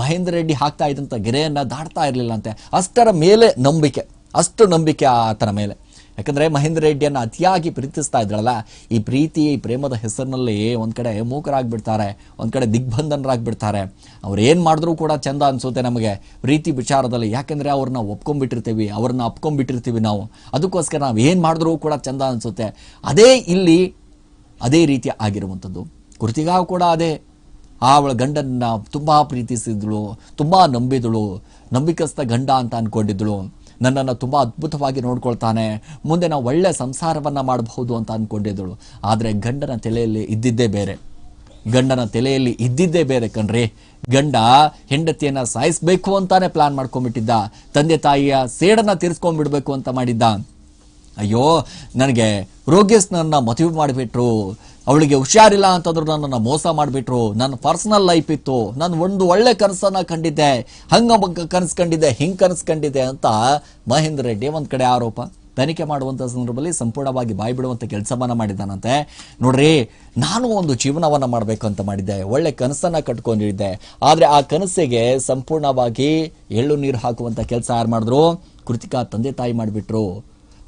ಮಹೇಂದ್ರ ರೆಡ್ಡಿ ಹಾಕ್ತಾ ಇದ್ದಂಥ ಗೆರೆಯನ್ನು ದಾಟ್ತಾ ಇರಲಿಲ್ಲ ಅಂತೆ. ಅಷ್ಟರ ಮೇಲೆ ನಂಬಿಕೆ, ಅಷ್ಟು ನಂಬಿಕೆ ಆತನ ಮೇಲೆ. ಯಾಕಂದ್ರೆ ಮಹೇಂದ್ರ ರೆಡ್ಡಿಯನ್ನು ಅತಿಯಾಗಿ ಪ್ರೀತಿಸ್ತಾ ಇದ್ರಲ್ಲ ಈ ಪ್ರೀತಿ ಪ್ರೇಮದ ಹೆಸರಿನಲ್ಲಿ ಒಂದು ಕಡೆ ಮೂಕರಾಗ್ಬಿಡ್ತಾರೆ, ಒಂದು ಕಡೆ ದಿಗ್ಬಂಧನರಾಗ್ಬಿಡ್ತಾರೆ. ಅವ್ರು ಏನು ಮಾಡಿದ್ರೂ ಕೂಡ ಚಂದ ಅನ್ಸುತ್ತೆ ನಮಗೆ. ಪ್ರೀತಿ ವಿಚಾರದಲ್ಲಿ ಯಾಕಂದ್ರೆ ಅವ್ರನ್ನ ಒಪ್ಕೊಂಡ್ಬಿಟ್ಟಿರ್ತೀವಿ ಅವ್ರನ್ನ ಅಪ್ಕೊಂಡ್ಬಿಟ್ಟಿರ್ತೀವಿ ನಾವು. ಅದಕ್ಕೋಸ್ಕರ ನಾವು ಏನು ಮಾಡಿದ್ರೂ ಕೂಡ ಚಂದ ಅನ್ಸುತ್ತೆ. ಅದೇ ಇಲ್ಲಿ ಅದೇ ರೀತಿ ಆಗಿರುವಂಥದ್ದು. ಕೃತಿಗಾ ಕೂಡ ಅದೇ. ಆ ಅವಳ ಗಂಡನ್ನ ತುಂಬಾ ಪ್ರೀತಿಸಿದ್ಳು, ತುಂಬಾ ನಂಬಿದಳು, ನಂಬಿಕಸ್ಥ ಗಂಡ ಅಂತ ಅನ್ಕೊಂಡಿದ್ಳು. ನನ್ನನ್ನು ತುಂಬ ಅದ್ಭುತವಾಗಿ ನೋಡ್ಕೊಳ್ತಾನೆ. ಮುಂದೆ ನಾವು ಒಳ್ಳೆ ಸಂಸಾರವನ್ನು ಮಾಡಬಹುದು ಅಂತ ಅಂದ್ಕೊಂಡಿದ್ದಳು ಆದರೆ ಗಂಡನ ತಲೆಯಲ್ಲಿ ಇದ್ದಿದ್ದೇ ಬೇರೆ. ಗಂಡನ ತಲೆಯಲ್ಲಿ ಇದ್ದಿದ್ದೇ ಬೇರೆ ಕಣ್ರಿ. ಗಂಡ ಹೆಂಡತಿಯನ್ನು ಸಾಯಿಸ್ಬೇಕು ಅಂತಾನೆ ಪ್ಲಾನ್ ಮಾಡ್ಕೊಂಬಿಟ್ಟಿದ್ದ ತಂದೆ ತಾಯಿಯ ಸೇಡನ್ನ ತೀರಿಸ್ಕೊಂಡ್ಬಿಡ್ಬೇಕು ಅಂತ ಮಾಡಿದ್ದ. ಅಯ್ಯೋ, ನನಗೆ ರೋಗ್ಯಸ್ನನ್ನ ಮದುವೆ ಮಾಡಿಬಿಟ್ರು. ಅವಳಿಗೆ ಹುಷಾರಿಲ್ಲ ಅಂತಂದ್ರು ನನ್ನನ್ನು ಮೋಸ ಮಾಡಿಬಿಟ್ರು. ನನ್ನ ಪರ್ಸನಲ್ ಲೈಫ್ ಇತ್ತು. ನಾನು ಒಂದು ಒಳ್ಳೆ ಕನಸನ್ನು ಕಂಡಿದ್ದೆ. ಹಂಗ ಕನಸು ಕಂಡಿದ್ದೆ, ಹಿಂಗೆ ಕನಸು ಕಂಡಿದ್ದೆ ಅಂತ ಮಹೇಂದ್ರ ರೆಡ್ಡಿ ಒಂದು ಕಡೆ ಆರೋಪ. ತನಿಖೆ ಮಾಡುವಂಥ ಸಂದರ್ಭದಲ್ಲಿ ಸಂಪೂರ್ಣವಾಗಿ ಬಾಯಿ ಬಿಡುವಂಥ ಕೆಲಸವನ್ನು ಮಾಡಿದ್ದಾನಂತೆ. ನೋಡ್ರಿ, ನಾನು ಒಂದು ಜೀವನವನ್ನು ಮಾಡಬೇಕು ಅಂತ ಮಾಡಿದ್ದೆ. ಒಳ್ಳೆ ಕನಸನ್ನು ಕಟ್ಕೊಂಡಿದ್ದೆ. ಆದರೆ ಆ ಕನಸಿಗೆ ಸಂಪೂರ್ಣವಾಗಿ ಎಳ್ಳು ನೀರು ಹಾಕುವಂಥ ಕೆಲಸ ಯಾರು ಮಾಡಿದ್ರು? ಕೃತಿಕಾ ತಂದೆ ತಾಯಿ ಮಾಡಿಬಿಟ್ರು.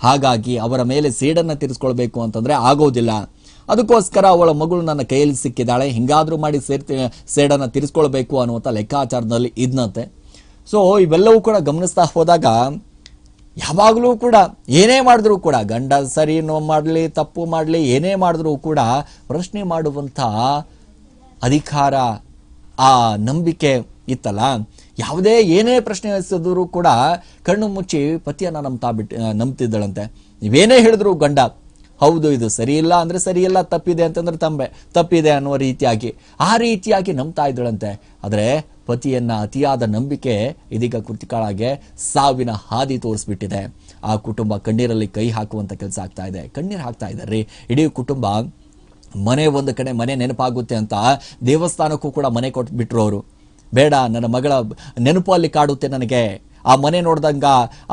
ಹಾಗಾಗಿ ಅವರ ಮೇಲೆ ಸೀಡನ್ನು ತೀರಿಸ್ಕೊಳ್ಬೇಕು ಅಂತಂದರೆ ಆಗೋದಿಲ್ಲ. ಅದಕ್ಕೋಸ್ಕರ ಅವಳ ಮಗಳು ನನ್ನ ಕೈಯಲ್ಲಿ ಸಿಕ್ಕಿದ್ದಾಳೆ. ಹಿಂಗಾದರೂ ಮಾಡಿ ಸೇರ್ತಿ, ಸೇಡನ್ನು ತೀರಿಸ್ಕೊಳ್ಬೇಕು ಅನ್ನುವಂಥ ಲೆಕ್ಕಾಚಾರದಲ್ಲಿ ಇದ್ನಂತೆ. ಸೊ ಇವೆಲ್ಲವೂ ಕೂಡ ಗಮನಿಸ್ತಾ ಹೋದಾಗ, ಯಾವಾಗಲೂ ಕೂಡ ಏನೇ ಮಾಡಿದ್ರೂ ಕೂಡ, ಗಂಡ ಸರಿ ಮಾಡಲಿ, ತಪ್ಪು ಮಾಡಲಿ, ಏನೇ ಮಾಡಿದ್ರೂ ಕೂಡ ಪ್ರಶ್ನೆ ಮಾಡುವಂಥ ಅಧಿಕಾರ, ಆ ನಂಬಿಕೆ ಇತ್ತಲ್ಲ. ಯಾವುದೇ ಏನೇ ಪ್ರಶ್ನೆ ಎಸಿದ್ರು ಕೂಡ ಕಣ್ಣು ಮುಚ್ಚಿ ಪತಿಯನ್ನು ನಂಬ್ತಾ ಬಿಟ್ಟು, ನಂಬ್ತಿದ್ದಳಂತೆ. ನೀವೇನೇ ಹೇಳಿದ್ರು ಗಂಡ ಹೌದು, ಇದು ಸರಿಯಿಲ್ಲ ಅಂದ್ರೆ ಸರಿ ಇಲ್ಲ ತಪ್ಪಿದೆ ಅಂತಂದ್ರೆ ತಂಬೆ, ತಪ್ಪಿದೆ ಅನ್ನುವ ರೀತಿಯಾಗಿ. ಆ ರೀತಿಯಾಗಿ ನಂಬ್ತಾ ಇದ್ದಳಂತೆ. ಆದರೆ ಪತಿಯನ್ನ ಅತಿಯಾದ ನಂಬಿಕೆ ಇದೀಗ ಕೃತಿಕಾಳಾಗೆ ಸಾವಿನ ಹಾದಿ ತೋರಿಸ್ಬಿಟ್ಟಿದೆ. ಆ ಕುಟುಂಬ ಕಣ್ಣೀರಲ್ಲಿ ಕೈ ಹಾಕುವಂತ ಕೆಲಸ ಆಗ್ತಾ ಇದೆ. ಕಣ್ಣೀರು ಹಾಕ್ತಾ ಇದ್ದಾರೆ ಇಡೀ ಕುಟುಂಬ ಮನೆ ಒಂದು ಕಡೆ ಮನೆ ನೆನಪಾಗುತ್ತೆ ಅಂತ ದೇವಸ್ಥಾನಕ್ಕೂ ಕೂಡ ಮನೆ ಕೊಟ್ಟು ಬಿಟ್ಟರು ಅವರು. ಬೇಡ, ನನ್ನ ಮಗಳ ನೆನಪು ಅಲ್ಲಿ ಕಾಡುತ್ತೆ ನನಗೆ. ಆ ಮನೆ ನೋಡಿದಂಗ,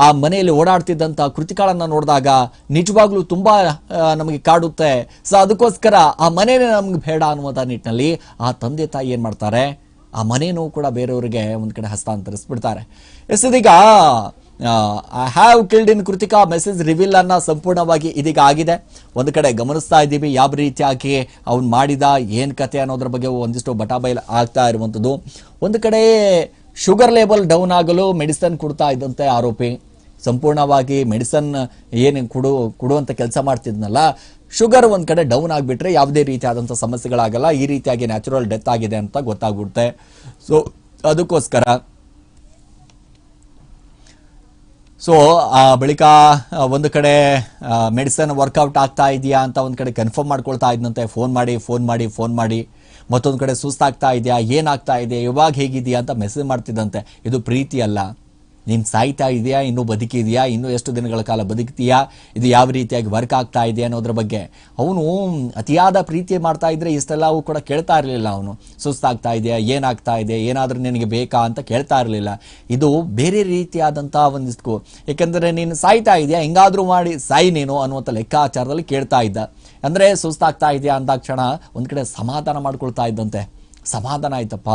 ಆ ಮನೆಯಲ್ಲಿ ಓಡಾಡ್ತಿದ್ದಂಥ ಕೃತಿಕಾಳನ್ನ ನೋಡಿದಾಗ ನಿಜವಾಗ್ಲೂ ತುಂಬಾ ನಮಗೆ ಕಾಡುತ್ತೆ. ಸೊ ಅದಕ್ಕೋಸ್ಕರ ಆ ಮನೆನೇ ನಮ್ಗೆ ಬೇಡ ಅನ್ನುವಂಥ ನಿಟ್ಟಿನಲ್ಲಿ ಆ ತಂದೆ ತಾಯಿ ಏನು ಮಾಡ್ತಾರೆ? ಆ ಮನೇನೂ ಕೂಡ ಬೇರೆಯವರಿಗೆ ಒಂದು ಕಡೆ ಹಸ್ತಾಂತರಿಸ್ಬಿಡ್ತಾರೆ. ಎಸ್, ಇದೀಗ I have killed in Kritika message reveal ಅನ್ನ ಸಂಪೂರ್ಣವಾಗಿ ಇದೀಗ ಆಗಿದೆ. ಒಂದು ಕಡೆ ಗಮನಿಸ್ತಾ ಇದ್ದೀವಿ, ಯಾವ ರೀತಿಯಾಗಿ ಅವ್ನು ಮಾಡಿದ, ಏನು ಕತೆ ಅನ್ನೋದ್ರ ಬಗ್ಗೆ ಒಂದಿಷ್ಟು ಬಟಾಬೈಲ್ ಆಗ್ತಾ ಇರುವಂಥದ್ದು ಒಂದು ಕಡೆ ಶುಗರ್ ಲೆವೆಲ್ ಡೌನ್ ಆಗಲು ಮೆಡಿಸನ್ ಕೊಡ್ತಾ ಇದ್ದಂತೆ ಆರೋಪಿ. ಸಂಪೂರ್ಣವಾಗಿ ಮೆಡಿಸನ್ ಏನು ಕೊಡು ಕೊಡುವಂಥ ಕೆಲಸ ಮಾಡ್ತಿದ್ನಲ್ಲ, ಶುಗರ್ ಒಂದು ಕಡೆ ಡೌನ್ ಆಗಿಬಿಟ್ರೆ ಯಾವುದೇ ರೀತಿಯಾದಂಥ ಸಮಸ್ಯೆಗಳಾಗಲ್ಲ, ಈ ರೀತಿಯಾಗಿ ನ್ಯಾಚುರಲ್ ಡೆತ್ ಆಗಿದೆ ಅಂತ ಗೊತ್ತಾಗ್ಬಿಡುತ್ತೆ. ಸೊ ಅದಕ್ಕೋಸ್ಕರ ಸೊ ಆ ಬಳಿಕ ಒಂದು ಕಡೆ ಮೆಡಿಸನ್ ವರ್ಕೌಟ್ ಆಗ್ತಾ ಇದೆಯಾ ಅಂತ ಒಂದು ಕಡೆ ಕನ್ಫರ್ಮ್ ಮಾಡ್ಕೊಳ್ತಾ ಇದ್ದಂತೆ ಫೋನ್ ಮಾಡಿ ಫೋನ್ ಮಾಡಿ ಫೋನ್ ಮಾಡಿ. ಮತ್ತೊಂದು ಕಡೆ ಸುಸ್ತಾಗ್ತಾ ಇದೆಯಾ? ಏನಾಗ್ತಾ ಇದೆ ಇವಾಗ ಹೇಗಿದೆಯಾ ಅಂತ ಮೆಸೇಜ್ ಮಾಡ್ತಿದ್ದಂತೆ. ಇದು ಪ್ರೀತಿ ಅಲ್ಲ ನೀನು ಸಾಯ್ತಾ ಇದೆಯಾ? ಇನ್ನೂ ಬದುಕಿದೆಯಾ? ಇನ್ನೂ ಎಷ್ಟು ದಿನಗಳ ಕಾಲ ಬದುಕ್ತೀಯಾ? ಇದು ಯಾವ ರೀತಿಯಾಗಿ ವರ್ಕ್ ಆಗ್ತಾ ಇದೆ ಅನ್ನೋದ್ರ ಬಗ್ಗೆ. ಅವನು ಅತಿಯಾದ ಪ್ರೀತಿ ಮಾಡ್ತಾ ಇದ್ರೆ ಇಷ್ಟೆಲ್ಲವೂ ಕೂಡ ಕೇಳ್ತಾ ಇರಲಿಲ್ಲ ಅವನು. ಸುಸ್ತಾಗ್ತಾ ಇದೆಯಾ? ಏನಾಗ್ತಾ ಇದೆ ಏನಾದರೂ ನಿನಗೆ ಬೇಕಾ ಅಂತ ಕೇಳ್ತಾ ಇರಲಿಲ್ಲ. ಇದು ಬೇರೆ ರೀತಿಯಾದಂಥ ಒಂದಿಷ್ಟು ಏಕೆಂದರೆ ನೀನು ಸಾಯ್ತಾ ಇದೆಯಾ? ಹೆಂಗಾದರೂ ಮಾಡಿ ಸಾಯಿ ನೀನು ಅನ್ನುವಂಥ ಲೆಕ್ಕಾಚಾರದಲ್ಲಿ ಕೇಳ್ತಾ ಇದ್ದ. ಅಂದರೆ ಸುಸ್ತಾಗ್ತಾ ಇದೆಯಾ ಅಂದಾಕ್ಷಣ ಒಂದು ಕಡೆ ಸಮಾಧಾನ ಮಾಡ್ಕೊಳ್ತಾ ಇದ್ದಂತೆ. ಸಮಾಧಾನ ಆಯ್ತಪ್ಪ.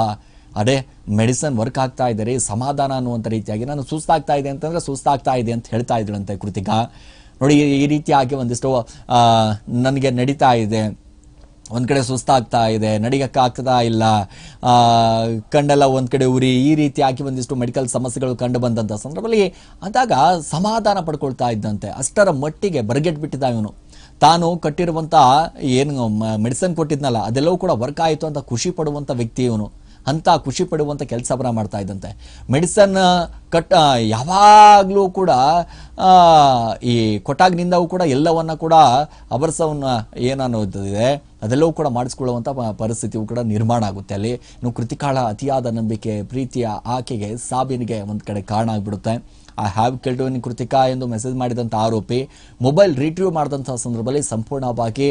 ಅದೇ ಮೆಡಿಸನ್ ವರ್ಕ್ ಆಗ್ತಾ ಇದೆ ರೀ, ಸಮಾಧಾನ ಅನ್ನುವಂಥ ರೀತಿಯಾಗಿ. ನಾನು ಸುಸ್ತಾಗ್ತಾ ಇದೆ ಅಂತಂದರೆ ಸುಸ್ತಾಗ್ತಾ ಇದೆ ಅಂತ ಹೇಳ್ತಾ ಇದ್ಳಂತೆ ಕೃತಿಕಾ. ನೋಡಿ, ಈ- ರೀತಿಯಾಗಿ ಒಂದಿಷ್ಟು ನನಗೆ ನಡೀತಾ ಇದೆ. ಒಂದು ಕಡೆ ಸುಸ್ತಾಗ್ತಾ ಇದೆ ನಡಿಗಕ್ಕೆ ಆಗ್ತಾ ಇಲ್ಲ ಕಂಡೆಲ್ಲ ಒಂದು ಕಡೆ ಉರಿ, ಈ ರೀತಿಯಾಗಿ ಒಂದಿಷ್ಟು ಮೆಡಿಕಲ್ ಸಮಸ್ಯೆಗಳು ಕಂಡು ಬಂದಂಥ ಸಂದರ್ಭದಲ್ಲಿ ಆದಾಗ ಸಮಾಧಾನ ಪಡ್ಕೊಳ್ತಾ ಇದ್ದಂತೆ. ಅಷ್ಟರ ಮಟ್ಟಿಗೆ ಬರಗೆಟ್ಬಿಟ್ಟಿದ್ದ ಇವನು. ತಾನು ಕಟ್ಟಿರುವಂತಹ ಏನು ಮೆಡಿಸನ್ ಕೊಟ್ಟಿದ್ನಲ್ಲ, ಅದೆಲ್ಲವೂ ಕೂಡ ವರ್ಕ್ ಆಯಿತು ಅಂತ ಖುಷಿ ಪಡುವಂಥ ವ್ಯಕ್ತಿ ಇವನು. ಅಂತ ಖುಷಿ ಪಡುವಂಥ ಕೆಲಸವನ್ನ ಮಾಡ್ತಾ ಇದ್ದಂತೆ. ಮೆಡಿಸನ್, ಕಟ್ ಯಾವಾಗಲೂ ಕೂಡ ಈ ಕೊಟಾಗ್ನಿಂದವೂ ಕೂಡ ಎಲ್ಲವನ್ನ ಕೂಡ ಅಬರ್ಸವನ್ನ ಏನನ್ನೋದಿದೆ ಅದೆಲ್ಲವೂ ಕೂಡ ಮಾಡಿಸ್ಕೊಳ್ಳುವಂಥ ಪರಿಸ್ಥಿತಿಯು ಕೂಡ ನಿರ್ಮಾಣ ಆಗುತ್ತೆ. ಅಲ್ಲಿ ಇನ್ನು ಕೃತಿಕಾಳ ಅತಿಯಾದ ನಂಬಿಕೆ, ಪ್ರೀತಿಯ ಆಕೆಗೆ, ಸಾಬಿನಿಗೆ ಒಂದು ಕಡೆ ಕಾರಣ ಆಗಿಬಿಡುತ್ತೆ. I have killed in Kritika ಎಂದು ಮೆಸೇಜ್ ಮಾಡಿದಂಥ ಆರೋಪಿ ಮೊಬೈಲ್ ರಿಟ್ರೀವ್ ಮಾಡಿದಂಥ ಸಂದರ್ಭದಲ್ಲಿ ಸಂಪೂರ್ಣವಾಗಿ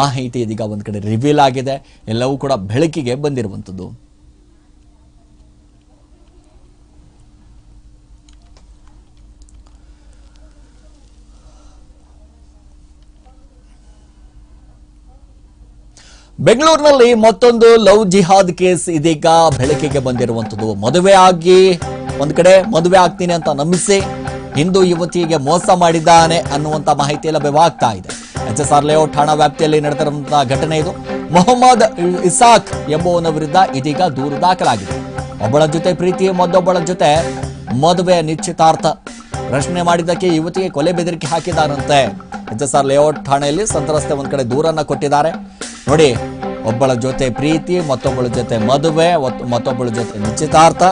ಮಾಹಿತಿ ಇದೀಗ ಒಂದು ಕಡೆ ರಿವೀಲ್ ಆಗಿದೆ. ಎಲ್ಲವೂ ಕೂಡ ಬೆಳಕಿಗೆ ಬಂದಿರುವಂಥದ್ದು ಬೆಂಗಳೂರಿನಲ್ಲಿ ಮತ್ತೊಂದು ಲವ್ ಜಿಹಾದ್ ಕೇಸ್ ಇದೀಗ ಬೆಳಕಿಗೆ ಬಂದಿರುವಂಥದ್ದು ಮದುವೆ ಆಗಿ ಒಂದು ಕಡೆ ಮದುವೆ ಆಗ್ತೀನಿ ಅಂತ ನಂಬಿಸಿ ಹಿಂದೂ ಯುವತಿಗೆ ಮೋಸ ಮಾಡಿದ್ದಾನೆ ಅನ್ನುವಂತ ಮಾಹಿತಿ ಲಭ್ಯವಾಗ್ತಾ ಇದೆ. ಎಚ್ ಎಸ್ ಆರ್ ಲೇಔಟ್ ಠಾಣಾ ವ್ಯಾಪ್ತಿಯಲ್ಲಿ ನಡೆದಿರುವಂತಹ ಘಟನೆ ಇದು. ಮೊಹಮ್ಮದ್ ಇಸಾಕ್ ಎಂಬುವನ ವಿರುದ್ಧ ಇದೀಗ ದೂರು ದಾಖಲಾಗಿದೆ. ಒಬ್ಬಳ ಜೊತೆ ಪ್ರೀತಿ, ಮತ್ತೊಬ್ಬಳ ಜೊತೆ ಮದುವೆ ನಿಶ್ಚಿತಾರ್ಥ. ಪ್ರಶ್ನೆ ಮಾಡಿದ್ದಕ್ಕೆ ಯುವತಿಗೆ ಕೊಲೆ ಬೆದರಿಕೆ ಹಾಕಿದಾರಂತೆ ಎಚ್ ಎಸ್ ಆರ್ ಲೇಔಟ್ ಠಾಣೆಯಲ್ಲಿ ಸಂತ್ರಸ್ತೆ ಒಂದು ಕಡೆ ದೂರನ್ನ ಕೊಟ್ಟಿದ್ದಾರೆ. ನೋಡಿ, ಒಬ್ಬಳ ಜೊತೆ ಪ್ರೀತಿ, ಮತ್ತೊಬ್ಬಳ ಜೊತೆ ಮದುವೆ ಮತ್ತೊಬ್ಬಳ ಜೊತೆ ನಿಶ್ಚಿತಾರ್ಥ.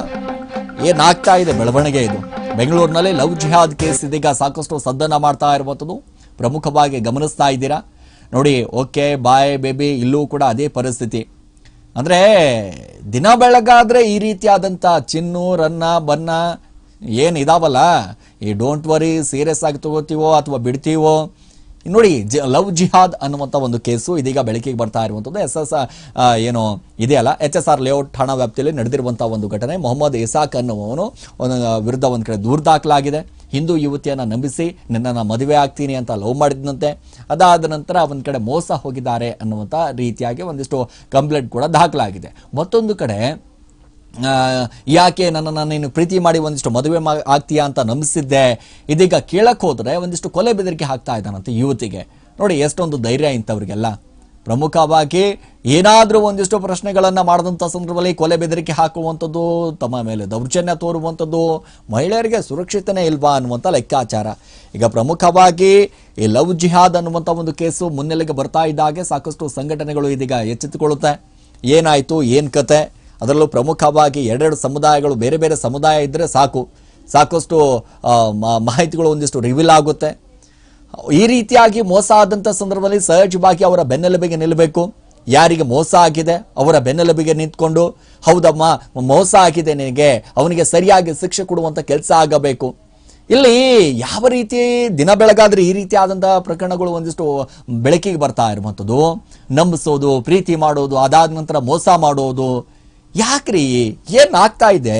ಏನಾಗ್ತಾ ಇದೆ? ಬೆಳವಣಿಗೆ ಇದು. ಬೆಂಗಳೂರಿನಲ್ಲಿ ಲವ್ ಜಿಹಾದ್ ಕೇಸ್ ಇದೀಗ ಸಾಕಷ್ಟು ಸದ್ದನ್ನ ಮಾಡ್ತಾ ಇರುವಂಥದ್ದು. ಪ್ರಮುಖವಾಗಿ ಗಮನಿಸ್ತಾ ಇದ್ದೀರಾ? ನೋಡಿ, ಓಕೆ, ಬಾಯ್, ಬೇಬಿ, ಇಲ್ಲೂ ಕೂಡ ಅದೇ ಪರಿಸ್ಥಿತಿ. ಅಂದರೆ, ದಿನ ಬೆಳಗಾದರೆ ಈ ರೀತಿಯಾದಂಥ ಚಿನ್ನು, ರನ್ನ ಬನ್ನ ಏನು ಇದಾವಲ್ಲ? ಈ ಡೋಂಟ್ ವರಿ ಸೀರಿಯಸ್ ಆಗಿ ತಗೋತೀವೋ ಅಥವಾ ಬಿಡ್ತೀವೋ? ನೋಡಿ ಲವ್ ಜಿಹಾದ್ ಅನ್ನುವಂಥ ಒಂದು ಕೇಸು ಇದೀಗ ಬೆಳಕಿಗೆ ಬರ್ತಾ ಇರುವಂಥದ್ದು. ಎಸ್ ಎಸ್ ಏನು ಇದೆಯಲ್ಲ ಎಚ್ ಎಸ್ ಆರ್ ಲೇಔಟ್ ಠಾಣಾ ವ್ಯಾಪ್ತಿಯಲ್ಲಿ ನಡೆದಿರುವಂಥ ಒಂದು ಘಟನೆ. ಮೊಹಮ್ಮದ್ ಇಸಾಕ್ ಅನ್ನುವನು ವಿರುದ್ಧ ಒಂದು ಕಡೆ ದೂರು ದಾಖಲಾಗಿದೆ. ಹಿಂದೂ ಯುವತಿಯನ್ನು ನಂಬಿಸಿ ನಿನ್ನನ್ನು ಮದುವೆ ಆಗ್ತೀನಿ ಅಂತ ಲವ್ ಮಾಡಿದಂತೆ ಅದಾದ ನಂತರ ಒಂದು ಕಡೆ ಮೋಸ ಹೋಗಿದ್ದಾರೆ ಅನ್ನುವಂಥ ರೀತಿಯಾಗಿ ಒಂದಿಷ್ಟು ಕಂಪ್ಲೇಂಟ್ ಕೂಡ ದಾಖಲಾಗಿದೆ. ಮತ್ತೊಂದು ಕಡೆ ಯಾಕೆ ನನ್ನನ್ನು ನೀನು ಪ್ರೀತಿ ಮಾಡಿ ಒಂದಿಷ್ಟು ಮದುವೆ ಆಗ್ತೀಯಾ ಅಂತ ನಂಬಿಸಿದ್ದೆ? ಇದೀಗ ಕೇಳಕ್ಕೆ ಹೋದರೆ ಒಂದಿಷ್ಟು ಕೊಲೆ ಬೆದರಿಕೆ ಹಾಕ್ತಾ ಇದ್ದಾನಂತೆ ಯುವತಿಗೆ. ನೋಡಿ, ಎಷ್ಟೊಂದು ಧೈರ್ಯ ಇಂಥವ್ರಿಗೆಲ್ಲ. ಪ್ರಮುಖವಾಗಿ ಏನಾದರೂ ಒಂದಿಷ್ಟು ಪ್ರಶ್ನೆಗಳನ್ನು ಮಾಡಿದಂಥ ಸಂದರ್ಭದಲ್ಲಿ ಕೊಲೆ ಬೆದರಿಕೆ ಹಾಕುವಂಥದ್ದು, ತಮ್ಮ ಮೇಲೆ ದೌರ್ಜನ್ಯ ತೋರುವಂಥದ್ದು, ಮಹಿಳೆಯರಿಗೆ ಸುರಕ್ಷಿತನೇ ಇಲ್ವಾ ಅನ್ನುವಂಥ ಲೆಕ್ಕಾಚಾರ. ಈಗ ಪ್ರಮುಖವಾಗಿ ಈ ಲವ್ ಜಿಹಾದ್ ಅನ್ನುವಂಥ ಒಂದು ಕೇಸು ಮುನ್ನೆಲೆಗೆ ಬರ್ತಾ ಇದ್ದಾಗೆ ಸಾಕಷ್ಟು ಸಂಘಟನೆಗಳು ಇದೀಗ ಎಚ್ಚೆತ್ತುಕೊಳ್ಳುತ್ತೆ. ಏನಾಯಿತು? ಏನು ಕತೆ? ಅದರಲ್ಲೂ ಪ್ರಮುಖವಾಗಿ ಎರಡೆರಡು ಸಮುದಾಯಗಳು, ಬೇರೆ ಬೇರೆ ಸಮುದಾಯ ಇದ್ದರೆ ಸಾಕು. ಸಾಕಷ್ಟು ಮಾಹಿತಿಗಳು ಒಂದಿಷ್ಟು ರಿವೀಲ್ ಆಗುತ್ತೆ. ಈ ರೀತಿಯಾಗಿ ಮೋಸ ಆದಂಥ ಸಂದರ್ಭದಲ್ಲಿ ಸಹಜವಾಗಿ ಅವರ ಬೆನ್ನೆಲುಬಿಗೆ ನಿಲ್ಲಬೇಕು ಯಾರಿಗೆ ಮೋಸ ಆಗಿದೆ, ಅವರ ಬೆನ್ನೆಲುಬಿಗೆ ನಿಂತ್ಕೊಂಡು, ಹೌದಮ್ಮ, ಮೋಸ ಆಗಿದೆ ನಿನಗೆ, ಅವನಿಗೆ ಸರಿಯಾಗಿ ಶಿಕ್ಷೆ ಕೊಡುವಂಥ ಕೆಲಸ ಆಗಬೇಕು. ಇಲ್ಲಿ ಯಾವ ರೀತಿ, ದಿನ ಬೆಳಗಾದರೆ ಈ ರೀತಿ ಪ್ರಕರಣಗಳು ಒಂದಿಷ್ಟು ಬೆಳಕಿಗೆ ಬರ್ತಾ ಇರುವಂಥದ್ದು ನಂಬಿಸೋದು, ಪ್ರೀತಿ ಮಾಡೋದು, ಅದಾದ ನಂತರ ಮೋಸ ಮಾಡೋದು ಯಾಕ್ರಿ? ಏನ್ ಆಗ್ತಾ ಇದೆ?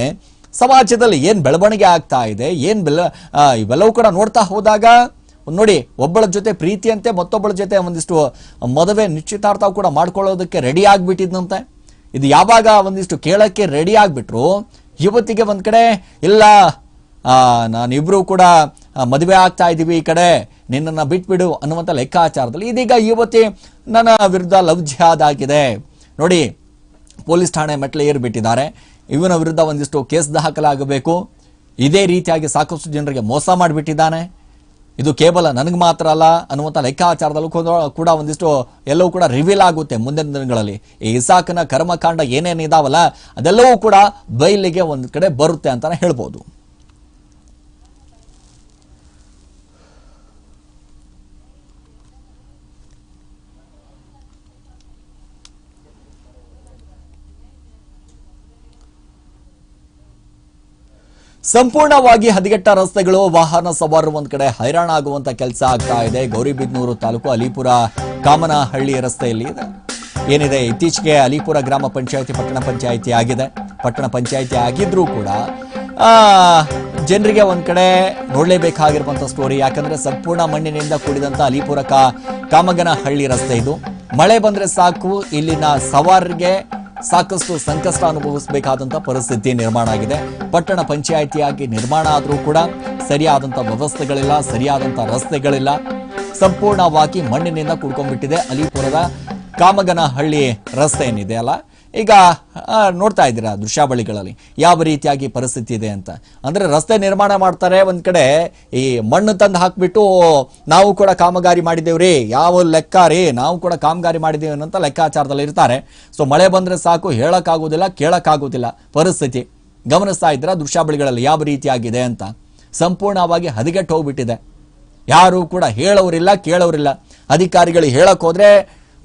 ಸಮಾಜದಲ್ಲಿ ಏನ್ ಬೆಳವಣಿಗೆ ಆಗ್ತಾ ಇದೆ? ಏನ್ ಬೆಲ ಇವೆಲ್ಲವೂ ಕೂಡ ನೋಡ್ತಾ ಹೋದಾಗ, ನೋಡಿ, ಒಬ್ಬಳ ಜೊತೆ ಪ್ರೀತಿಯಂತೆ ಮತ್ತೊಬ್ಬಳ ಜೊತೆ ಒಂದಿಷ್ಟು ಮದುವೆ ನಿಶ್ಚಿತಾರ್ಥ ಕೂಡ ಮಾಡ್ಕೊಳ್ಳೋದಕ್ಕೆ ರೆಡಿ ಆಗ್ಬಿಟ್ಟಿದ್ನಂತೆ. ಇದು ಯಾವಾಗ ಒಂದಿಷ್ಟು ಕೇಳಕ್ಕೆ ರೆಡಿ ಆಗ್ಬಿಟ್ರು, ಯುವತಿಗೆ ಒಂದ್ ಕಡೆ, ಇಲ್ಲ ನಾನು ನಾನಿಬ್ರು ಕೂಡ ಮದುವೆ ಆಗ್ತಾ ಇದೀವಿ ಈ ಕಡೆ, ನಿನ್ನನ್ನು ಬಿಟ್ಬಿಡು ಅನ್ನುವಂಥ ಲೆಕ್ಕಾಚಾರದಲ್ಲಿ ಇದೀಗ ಯುವತಿ ನನ್ನ ವಿರುದ್ಧ ಲವ್ ಜಿಹಾದ್ ಆಗಿದೆ ನೋಡಿ ಪೊಲೀಸ್ ಠಾಣೆ ಮೆಟ್ಟಲು ಏರ್ಬಿಟ್ಟಿದ್ದಾರೆ ಇವನ ವಿರುದ್ಧ ಒಂದಿಷ್ಟು ಕೇಸ್ ದಾಖಲಾಗಬೇಕು. ಇದೇ ರೀತಿಯಾಗಿ ಸಾಕಷ್ಟು ಜನರಿಗೆ ಮೋಸ ಮಾಡಿಬಿಟ್ಟಿದ್ದಾನೆ. ಇದು ಕೇವಲ ನನಗೆ ಮಾತ್ರ ಅಲ್ಲ ಅನ್ನುವಂಥ ಲೆಕ್ಕಾಚಾರದಲ್ಲೂ ಕೂಡ- ಒಂದಿಷ್ಟು ಎಲ್ಲವೂ ಕೂಡ ರಿವೀಲ್ ಆಗುತ್ತೆ ಮುಂದಿನ ದಿನಗಳಲ್ಲಿ. ಈ ಇಸಾಕನ ಕರ್ಮಕಾಂಡ ಏನೇನಿದಾವಲ್ಲ, ಅದೆಲ್ಲವೂ ಕೂಡ ಬಯಲಿಗೆ ಒಂದು ಕಡೆ ಬರುತ್ತೆ ಅಂತಲೇ ಹೇಳ್ಬೋದು. ಸಂಪೂರ್ಣವಾಗಿ ಹದಿಗೆಟ್ಟ ರಸ್ತೆಗಳು, ವಾಹನ ಸವಾರರು ಒಂದ್ ಕಡೆ ಹೈರಾಣ ಆಗುವಂತ ಕೆಲಸ ಆಗ್ತಾ ಇದೆ. ಗೌರಿಬಿದನೂರು ತಾಲೂಕು ಅಲಿಪುರ ಕಾಮನಹಳ್ಳಿ ರಸ್ತೆಯಲ್ಲಿ ಇದೆ. ಏನಿದೆ? ಇತ್ತೀಚೆಗೆ ಅಲಿಪುರ ಗ್ರಾಮ ಪಂಚಾಯತಿ ಪಟ್ಟಣ ಪಂಚಾಯಿತಿ ಆಗಿದೆ. ಪಟ್ಟಣ ಪಂಚಾಯಿತಿ ಆಗಿದ್ರೂ ಕೂಡ ಜನರಿಗೆ ಒಂದ್ ಕಡೆ ನೋಡ್ಲೇಬೇಕಾಗಿರುವಂತ ಸ್ಟೋರಿ ಯಾಕಂದ್ರೆ ಸಂಪೂರ್ಣ ಮಣ್ಣಿನಿಂದ ಕೂಡಿದಂತ ಅಲಿಪುರ ಕಾಮಗನಹಳ್ಳಿ ರಸ್ತೆ ಇದು. ಮಳೆ ಬಂದ್ರೆ ಸಾಕು, ಇಲ್ಲಿನ ಸವಾರರಿಗೆ ಸಾಕಷ್ಟು ಸಂಕಷ್ಟ ಅನುಭವಿಸಬೇಕಾದಂತ ಪರಿಸ್ಥಿತಿ ನಿರ್ಮಾಣ ಆಗಿದೆ. ಪಟ್ಟಣ ಪಂಚಾಯಿತಿಯಾಗಿ ನಿರ್ಮಾಣ ಆದರೂ ಕೂಡ ಸರಿಯಾದಂತ ವ್ಯವಸ್ಥೆಗಳಿಲ್ಲ ಸರಿಯಾದಂತ ರಸ್ತೆಗಳಿಲ್ಲ. ಸಂಪೂರ್ಣವಾಗಿ ಮಣ್ಣಿನಿಂದ ಕುಡ್ಕೊಂಡ್ಬಿಟ್ಟಿದೆ. ಅಲಿಪುರದ ಕಾಮಗನಹಳ್ಳಿ ರಸ್ತೆ ಏನಿದೆ ಅಲ್ಲ? ಈಗ ನೋಡ್ತಾ ಇದ್ದೀರಾ ದೃಶ್ಯಾವಳಿಗಳಲ್ಲಿ? ಯಾವ ರೀತಿಯಾಗಿ ಪರಿಸ್ಥಿತಿ ಇದೆ ಅಂತ? ಅಂದರೆ ರಸ್ತೆ ನಿರ್ಮಾಣ ಮಾಡ್ತಾರೆ ಒಂದು ಕಡೆ, ಈ ಮಣ್ಣು ತಂದು ಹಾಕ್ಬಿಟ್ಟು ನಾವು ಕೂಡ ಕಾಮಗಾರಿ ಮಾಡಿದ್ದೇವ್ರಿ, ಯಾವ ಲೆಕ್ಕ ರೀ, ನಾವು ಕೂಡ ಕಾಮಗಾರಿ ಮಾಡಿದ್ದೇವೆ ಅಂತ ಲೆಕ್ಕಾಚಾರದಲ್ಲಿ ಇರ್ತಾರೆ. ಸೊ ಮಳೆ ಬಂದರೆ ಸಾಕು, ಹೇಳೋಕ್ಕಾಗೋದಿಲ್ಲ, ಕೇಳೋಕ್ಕಾಗೋದಿಲ್ಲ ಪರಿಸ್ಥಿತಿ. ಗಮನಿಸ್ತಾ ಇದ್ದೀರಾ ದೃಶ್ಯಾವಳಿಗಳಲ್ಲಿ ಯಾವ ರೀತಿಯಾಗಿದೆ ಅಂತ? ಸಂಪೂರ್ಣವಾಗಿ ಹದಗೆಟ್ಟು ಹೋಗ್ಬಿಟ್ಟಿದೆ. ಯಾರು ಕೂಡ ಹೇಳೋರಿಲ್ಲ, ಕೇಳೋರಿಲ್ಲ. ಅಧಿಕಾರಿಗಳು ಹೇಳಕ್ ಹೋದ್ರೆ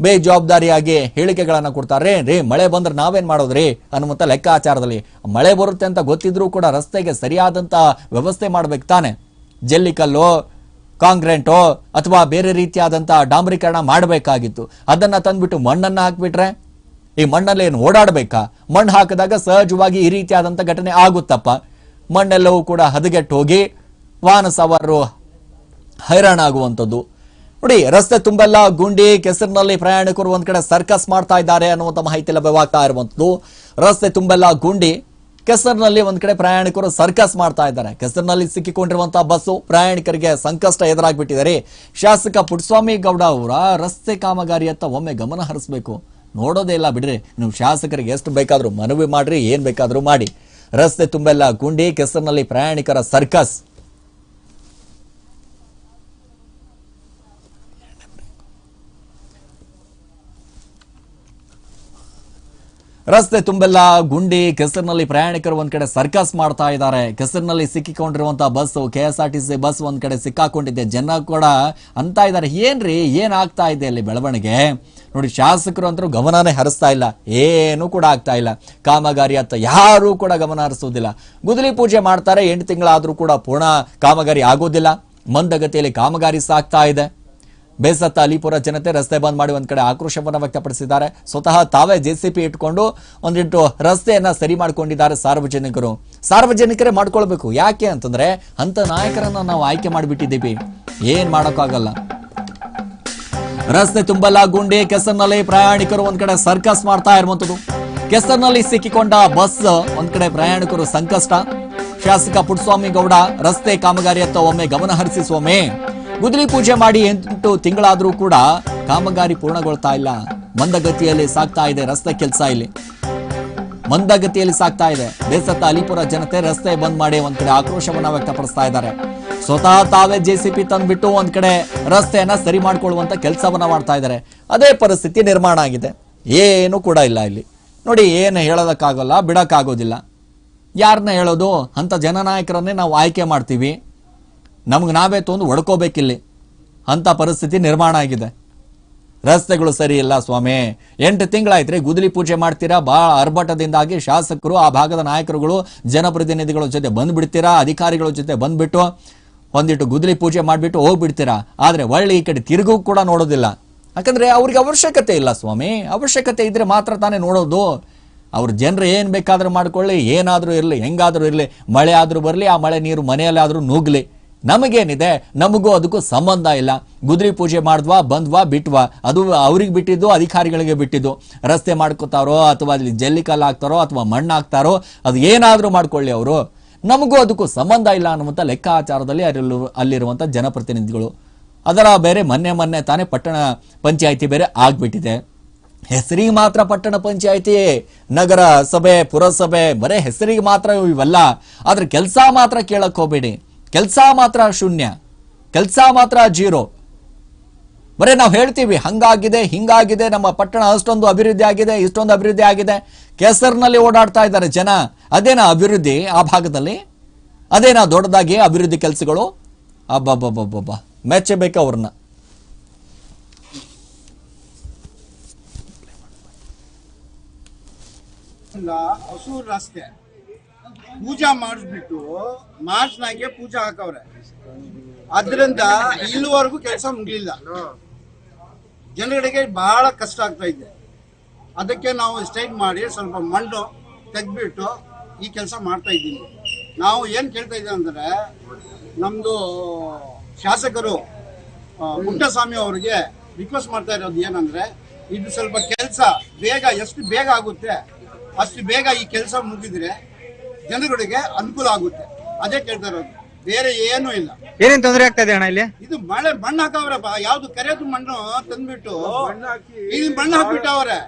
ಬೇಜವಾಬ್ದಾರಿಯಾಗಿ ಹೇಳಿಕೆಗಳನ್ನು ಕೊಡ್ತಾರೆ. ರೀ, ಮಳೆ ಬಂದ್ರೆ ನಾವೇನು ಮಾಡೋದ್ರಿ? ಅನ್ನುವಂಥ ಲೆಕ್ಕಾಚಾರದಲ್ಲಿ. ಮಳೆ ಬರುತ್ತೆ ಅಂತ ಗೊತ್ತಿದ್ರೂ ಕೂಡ ರಸ್ತೆಗೆ ಸರಿಯಾದಂಥ ವ್ಯವಸ್ಥೆ ಮಾಡಬೇಕು ತಾನೆ. ಜಲ್ಲಿಕಲ್ಲು, ಕಾಂಕ್ರೆಂಟೋ, ಅಥವಾ ಬೇರೆ ರೀತಿಯಾದಂಥ ಡಾಂಬರೀಕರಣ ಮಾಡಬೇಕಾಗಿತ್ತು. ಅದನ್ನು ತಂದ್ಬಿಟ್ಟು ಮಣ್ಣನ್ನು ಹಾಕಿಬಿಟ್ರೆ? ಈ ಮಣ್ಣಲ್ಲಿ ಏನು ಓಡಾಡಬೇಕಾ? ಮಣ್ಣು ಹಾಕಿದಾಗ ಸಹಜವಾಗಿ ಈ ರೀತಿಯಾದಂಥ ಘಟನೆ ಆಗುತ್ತಪ್ಪ. ಮಣ್ಣೆಲ್ಲವೂ ಕೂಡ ಹದಗೆಟ್ಟು ಹೋಗಿ ವಾಹನ ಸವಾರರು ಹೈರಾಣ ಆಗುವಂಥದ್ದು ನೋಡಿ, ರಸ್ತೆ ತುಂಬೆಲ್ಲ ಗುಂಡಿ, ಕೆಸರಿನಲ್ಲಿ ಪ್ರಯಾಣಿಕರು ಒಂದ್ ಕಡೆ ಸರ್ಕಸ್ ಮಾಡ್ತಾ ಇದ್ದಾರೆ ಅನ್ನುವಂಥ ಮಾಹಿತಿ ಲಭ್ಯವಾಗ್ತಾ ಇರುವಂತದ್ದು ರಸ್ತೆ ತುಂಬೆಲ್ಲ ಗುಂಡಿ, ಕೆಸರಿನಲ್ಲಿ ಒಂದ್ ಕಡೆ ಪ್ರಯಾಣಿಕರು ಸರ್ಕಸ್ ಮಾಡ್ತಾ ಇದ್ದಾರೆ. ಕೆಸರಿನಲ್ಲಿ ಸಿಕ್ಕಿಕೊಂಡಿರುವಂತಹ ಬಸ್ಸು ಪ್ರಯಾಣಿಕರಿಗೆ ಸಂಕಷ್ಟ ಎದುರಾಗ್ಬಿಟ್ಟಿದ್ದಾರೆ ಶಾಸಕ ಪುಟ್ಟಸ್ವಾಮಿ ಗೌಡ ಅವರ ರಸ್ತೆ ಕಾಮಗಾರಿಯತ್ತ ಒಮ್ಮೆ ಗಮನ ಹರಿಸಬೇಕು. ನೋಡೋದೇ ಇಲ್ಲ, ಬಿಡ್ರಿ. ನೀವು ಶಾಸಕರಿಗೆ ಎಷ್ಟು ಬೇಕಾದರೂ ಮನವಿ ಮಾಡ್ರಿ, ಏನ್ ಬೇಕಾದರೂ ಮಾಡಿ. ರಸ್ತೆ ತುಂಬೆಲ್ಲ ಗುಂಡಿ, ಕೆಸರಿನಲ್ಲಿ ಪ್ರಯಾಣಿಕರ ಸರ್ಕಸ್. ರಸ್ತೆ ತುಂಬೆಲ್ಲ ಗುಂಡಿ, ಕೆಸರಿನಲ್ಲಿ ಪ್ರಯಾಣಿಕರು ಒಂದ್ ಕಡೆ ಸರ್ಕಸ್ ಮಾಡ್ತಾ ಇದ್ದಾರೆ. ಕೆಸರಿನಲ್ಲಿ ಸಿಕ್ಕಿಕೊಂಡಿರುವಂತಹ bus K S R T C bus ಒಂದ್ ಕಡೆ ಸಿಕ್ಕಾಕೊಂಡಿದೆ. ಜನ ಕೂಡ ಅಂತ ಇದ್ದಾರೆ. ಏನ್ರಿ? ಏನಾಗ್ತಾ ಇದೆ ಅಲ್ಲಿ ಬೆಳವಣಿಗೆ? ನೋಡಿ, ಶಾಸಕರು ಅಂತರೂ ಗಮನನೇ ಹರಿಸ್ತಾ ಇಲ್ಲ. ಏನು ಕೂಡ ಆಗ್ತಾ ಇಲ್ಲ. ಕಾಮಗಾರಿ ಅಂತ ಯಾರು ಕೂಡ ಗಮನ ಹರಿಸೋದಿಲ್ಲ ಗುದಲಿ ಪೂಜೆ ಮಾಡ್ತಾರೆ. ಎಂಟು ತಿಂಗಳಾದರೂ ಕೂಡ ಪೂರ್ಣ ಕಾಮಗಾರಿ ಆಗೋದಿಲ್ಲ. ಮಂದಗತಿಯಲ್ಲಿ ಕಾಮಗಾರಿ ಸಾಗ್ತಾ ಇದೆ. ಬೇಸತ್ತ ಅಲಿಪುರ ಜನತೆ ರಸ್ತೆ ಬಂದ್ ಮಾಡಿ ಒಂದ್ ಕಡೆ ಆಕ್ರೋಶವನ್ನ ವ್ಯಕ್ತಪಡಿಸಿದ್ದಾರೆ. ಸ್ವತಃ ತಾವೇ ಜೆಸಿಪಿ ಇಟ್ಕೊಂಡು ಒಂದಿಟ್ಟು ರಸ್ತೆಯನ್ನ ಸರಿ ಮಾಡ್ಕೊಂಡಿದ್ದಾರೆ ಸಾರ್ವಜನಿಕರು. ಸಾರ್ವಜನಿಕರೇ ಮಾಡ್ಕೊಳ್ಬೇಕು. ಯಾಕೆ ಅಂತಂದ್ರೆ ಅಂತ ನಾಯಕರನ್ನ ನಾವು ಆಯ್ಕೆ ಮಾಡಿಬಿಟ್ಟಿದ್ದೀವಿ. ಏನ್ ಮಾಡೋಕ್ಕಾಗಲ್ಲ. ರಸ್ತೆ ತುಂಬಲ್ಲ ಗುಂಡಿ, ಕೆಸರ್ನಲ್ಲಿ ಪ್ರಯಾಣಿಕರು ಒಂದ್ ಕಡೆ ಸರ್ಕಸ್ ಮಾಡ್ತಾ ಇರುವಂತದ್ದು ಕೆಸರ್ನಲ್ಲಿ ಸಿಕ್ಕಿಕೊಂಡ ಬಸ್ ಒಂದ್ ಕಡೆ ಪ್ರಯಾಣಿಕರು ಸಂಕಷ್ಟ. ಶಾಸಕ ಪುಟ್ಸ್ವಾಮಿ ಗೌಡ ರಸ್ತೆ ಕಾಮಗಾರಿಯತ್ತ ಒಮ್ಮೆ ಗಮನ ಹರಿಸಿ ಸ್ವಾಮಿ. ಗುದ್ದಲಿ ಪೂಜೆ ಮಾಡಿ ಎಂಟು ತಿಂಗಳಾದರೂ ಕೂಡ ಕಾಮಗಾರಿ ಪೂರ್ಣಗೊಳ್ತಾ ಇಲ್ಲ. ಮಂದಗತಿಯಲ್ಲಿ ಸಾಗ್ತಾ ಇದೆ, ರಸ್ತೆ ಕೆಲಸ ಇಲ್ಲಿ. ಮಂದಗತಿಯಲ್ಲಿ ಸಾಗ್ತಾ ಇದೆ. ಬೇಸತ್ತ ಅಲಿಪುರ ಜನತೆ ರಸ್ತೆ ಬಂದ್ ಮಾಡಿ ಒಂದ್ ಕಡೆ ಆಕ್ರೋಶವನ್ನ ವ್ಯಕ್ತಪಡಿಸ್ತಾ ಇದ್ದಾರೆ. ಸ್ವತಃ ತಾವೇ ಜೆ ಸಿ ಪಿ ತಂದ್ಬಿಟ್ಟು ಒಂದ್ ಕಡೆ ರಸ್ತೆಯನ್ನ ಸರಿ ಮಾಡ್ಕೊಳ್ಳುವಂತ ಕೆಲಸವನ್ನ ಮಾಡ್ತಾ ಇದ್ದಾರೆ. ಅದೇ ಪರಿಸ್ಥಿತಿ ನಿರ್ಮಾಣ ಆಗಿದೆ. ಏನು ಕೂಡ ಇಲ್ಲ ಇಲ್ಲಿ. ನೋಡಿ, ಏನು ಹೇಳೋದಕ್ಕಾಗಲ್ಲ, ಬಿಡಕ್ಕಾಗೋದಿಲ್ಲ. ಯಾರನ್ನ ಹೇಳೋದು? ಅಂತ ಜನನಾಯಕರನ್ನೇ ನಾವು ಆಯ್ಕೆ ಮಾಡ್ತೀವಿ. ನಮ್ಗೆ ನಾವೇ ತೊಂದು ಹೊಡ್ಕೋಬೇಕಿಲ್ಲಿ. ಅಂಥ ಪರಿಸ್ಥಿತಿ ನಿರ್ಮಾಣ ಆಗಿದೆ. ರಸ್ತೆಗಳು ಸರಿ ಇಲ್ಲ ಸ್ವಾಮಿ. ಎಂಟು ತಿಂಗಳಾಯ್ತ್ರಿ ಗುದಲಿ ಪೂಜೆ ಮಾಡ್ತೀರಾ? ಭಾಳ ಅರ್ಭಟದಿಂದಾಗಿ ಶಾಸಕರು, ಆ ಭಾಗದ ನಾಯಕರುಗಳು, ಜನಪ್ರತಿನಿಧಿಗಳ ಜೊತೆ ಬಂದ್ಬಿಡ್ತೀರಾ? ಅಧಿಕಾರಿಗಳ ಜೊತೆ ಬಂದುಬಿಟ್ಟು ಒಂದಿಟ್ಟು ಗುದಲಿ ಪೂಜೆ ಮಾಡಿಬಿಟ್ಟು ಹೋಗ್ಬಿಡ್ತೀರಾ? ಆದರೆ ಒಳ್ಳೆ ಈ ಕಡೆ ತಿರುಗು ಕೂಡ ನೋಡೋದಿಲ್ಲ. ಯಾಕಂದರೆ ಅವ್ರಿಗೆ ಅವಶ್ಯಕತೆ ಇಲ್ಲ ಸ್ವಾಮಿ. ಅವಶ್ಯಕತೆ ಇದ್ದರೆ ಮಾತ್ರ ತಾನೇ ನೋಡೋದು. ಅವ್ರ ಜನರು ಏನು ಬೇಕಾದರೂ ಮಾಡಿಕೊಳ್ಳಿ, ಏನಾದರೂ ಇರಲಿ, ಹೆಂಗಾದರೂ ಇರಲಿ, ಮಳೆ ಆದರೂ ಬರಲಿ, ಆ ಮಳೆ ನೀರು ಮನೆಯಲ್ಲಾದರೂ ನುಗ್ಲಿ. ನಮಗೇನಿದೆ? ನಮಗೂ ಅದಕ್ಕೂ ಸಂಬಂಧ ಇಲ್ಲ. ಗುದ್ರಿ ಪೂಜೆ ಮಾಡಿದ್ವಾ, ಬಂದ್ವಾ, ಬಿಟ್ವಾ. ಅದು ಅವ್ರಿಗೆ ಬಿಟ್ಟಿದ್ದು, ಅಧಿಕಾರಿಗಳಿಗೆ ಬಿಟ್ಟಿದ್ದು. ರಸ್ತೆ ಮಾಡ್ಕೋತಾರೋ, ಅಥವಾ ಅಲ್ಲಿ ಜಲ್ಲಿಕಲ್ಲು ಹಾಕ್ತಾರೋ, ಅಥವಾ ಮಣ್ಣು ಹಾಕ್ತಾರೋ, ಅದು ಏನಾದರೂ ಮಾಡ್ಕೊಳ್ಳಿ ಅವರು. ನಮಗೂ ಅದಕ್ಕೂ ಸಂಬಂಧ ಇಲ್ಲ ಅನ್ನುವಂಥ ಲೆಕ್ಕಾಚಾರದಲ್ಲಿ ಅಲ್ಲಿ ಅಲ್ಲಿರುವಂಥ ಜನಪ್ರತಿನಿಧಿಗಳು. ಅದರ ಬೇರೆ ಮೊನ್ನೆ ಮೊನ್ನೆ ತಾನೇ ಪಟ್ಟಣ ಪಂಚಾಯಿತಿ ಬೇರೆ ಆಗ್ಬಿಟ್ಟಿದೆ. ಹೆಸರಿಗೆ ಮಾತ್ರ ಪಟ್ಟಣ ಪಂಚಾಯಿತಿ, ನಗರ ಸಭೆ, ಪುರಸಭೆ, ಬರೇ ಹೆಸರಿಗೆ ಮಾತ್ರ ಇವೆಲ್ಲ. ಆದ್ರೆ ಕೆಲಸ ಮಾತ್ರ ಕೇಳಕ್ಕೆ ಹೋಗ್ಬೇಡಿ. ಕೆಲಸ ಮಾತ್ರ ಶೂನ್ಯ, ಕೆಲಸ ಮಾತ್ರ ಜೀರೋ. ಬರೀ ನಾವು ಹೇಳ್ತೀವಿ, ಹಂಗಾಗಿದೆ, ಹಿಂಗಾಗಿದೆ, ನಮ್ಮ ಪಟ್ಟಣ ಅಷ್ಟೊಂದು ಅಭಿವೃದ್ಧಿ ಆಗಿದೆ, ಇಷ್ಟೊಂದು ಅಭಿವೃದ್ಧಿ ಆಗಿದೆ. ಕೆಸರಿನಲ್ಲಿ ಓಡಾಡ್ತಾ ಇದ್ದಾರೆ ಜನ. ಅದೇನಾ ಅಭಿವೃದ್ಧಿ ಆ ಭಾಗದಲ್ಲಿ? ಅದೇನಾ ದೊಡ್ಡದಾಗಿ ಅಭಿವೃದ್ಧಿ ಕೆಲಸಗಳು? ಅಬ್ಬಬ್ಬಬ್ಬಬ್ಬ ಮೆಚ್ಚಬೇಕು ಅವ್ರನ್ನ. ಹೊಸೂರು ರಸ್ತೆ. ಪೂಜಾ ಮಾಡಿಸ್ಬಿಟ್ಟು ಮಾರ್ಚ್ನಾಗೆ ಪೂಜಾ ಹಾಕವ್ರೆ. ಅದರಿಂದ ಇಲ್ಲಿವರೆಗೂ ಕೆಲಸ ಮುಗಿಲಿಲ್ಲ. ಜನಗಳಿಗೆ ಬಹಳ ಕಷ್ಟ ಆಗ್ತಾ ಇದೆ. ಅದಕ್ಕೆ ನಾವು ಸ್ಟ್ರೈಕ್ ಮಾಡಿ ಸ್ವಲ್ಪ ಮಣ್ಣು ತೆಗ್ದ್ಬಿಟ್ಟು ಈ ಕೆಲಸ ಮಾಡ್ತಾ ಇದ್ದೀವಿ ನಾವು ಏನು ಕೇಳ್ತಾ ಇದ್ದೀವಿ ಅಂದರೆ ನಮ್ಮದು ಶಾಸಕರು ಪುಟ್ಟಸ್ವಾಮಿ ಅವರಿಗೆ ರಿಕ್ವೆಸ್ಟ್ ಮಾಡ್ತಾ ಇರೋದು ಏನಂದ್ರೆ, ಇದು ಸ್ವಲ್ಪ ಕೆಲಸ, ಬೇಗ, ಎಷ್ಟು ಬೇಗ ಆಗುತ್ತೆ, ಅಷ್ಟು ಬೇಗ ಈ ಕೆಲಸ ಮುಗಿದ್ರೆ ಜನಗಳಿಗೆ ಅನುಕೂಲ ಆಗುತ್ತೆ. ಅದೇ ಕೇಳ್ತಾ ಇರೋದು ಬೇರೆ ಏನು ಇಲ್ಲ. ಏನೇನ್ ತೊಂದರೆ ಆಗ್ತಾ ಇದೆ ಅಣ್ಣ ಇಲ್ಲಿ? ಇದು ಮಳೆ ಮಣ್ಣು ಹಾಕವ್ರಪ್ಪ ಯಾವ್ದು ಕರೆಯೋದು ಮಣ್ಣು ತಂದ್ಬಿಟ್ಟು. ಇಲ್ಲಿ ಮಣ್ಣು ಹಾಕ್ಬಿಟ್ಟವ್ರೆ.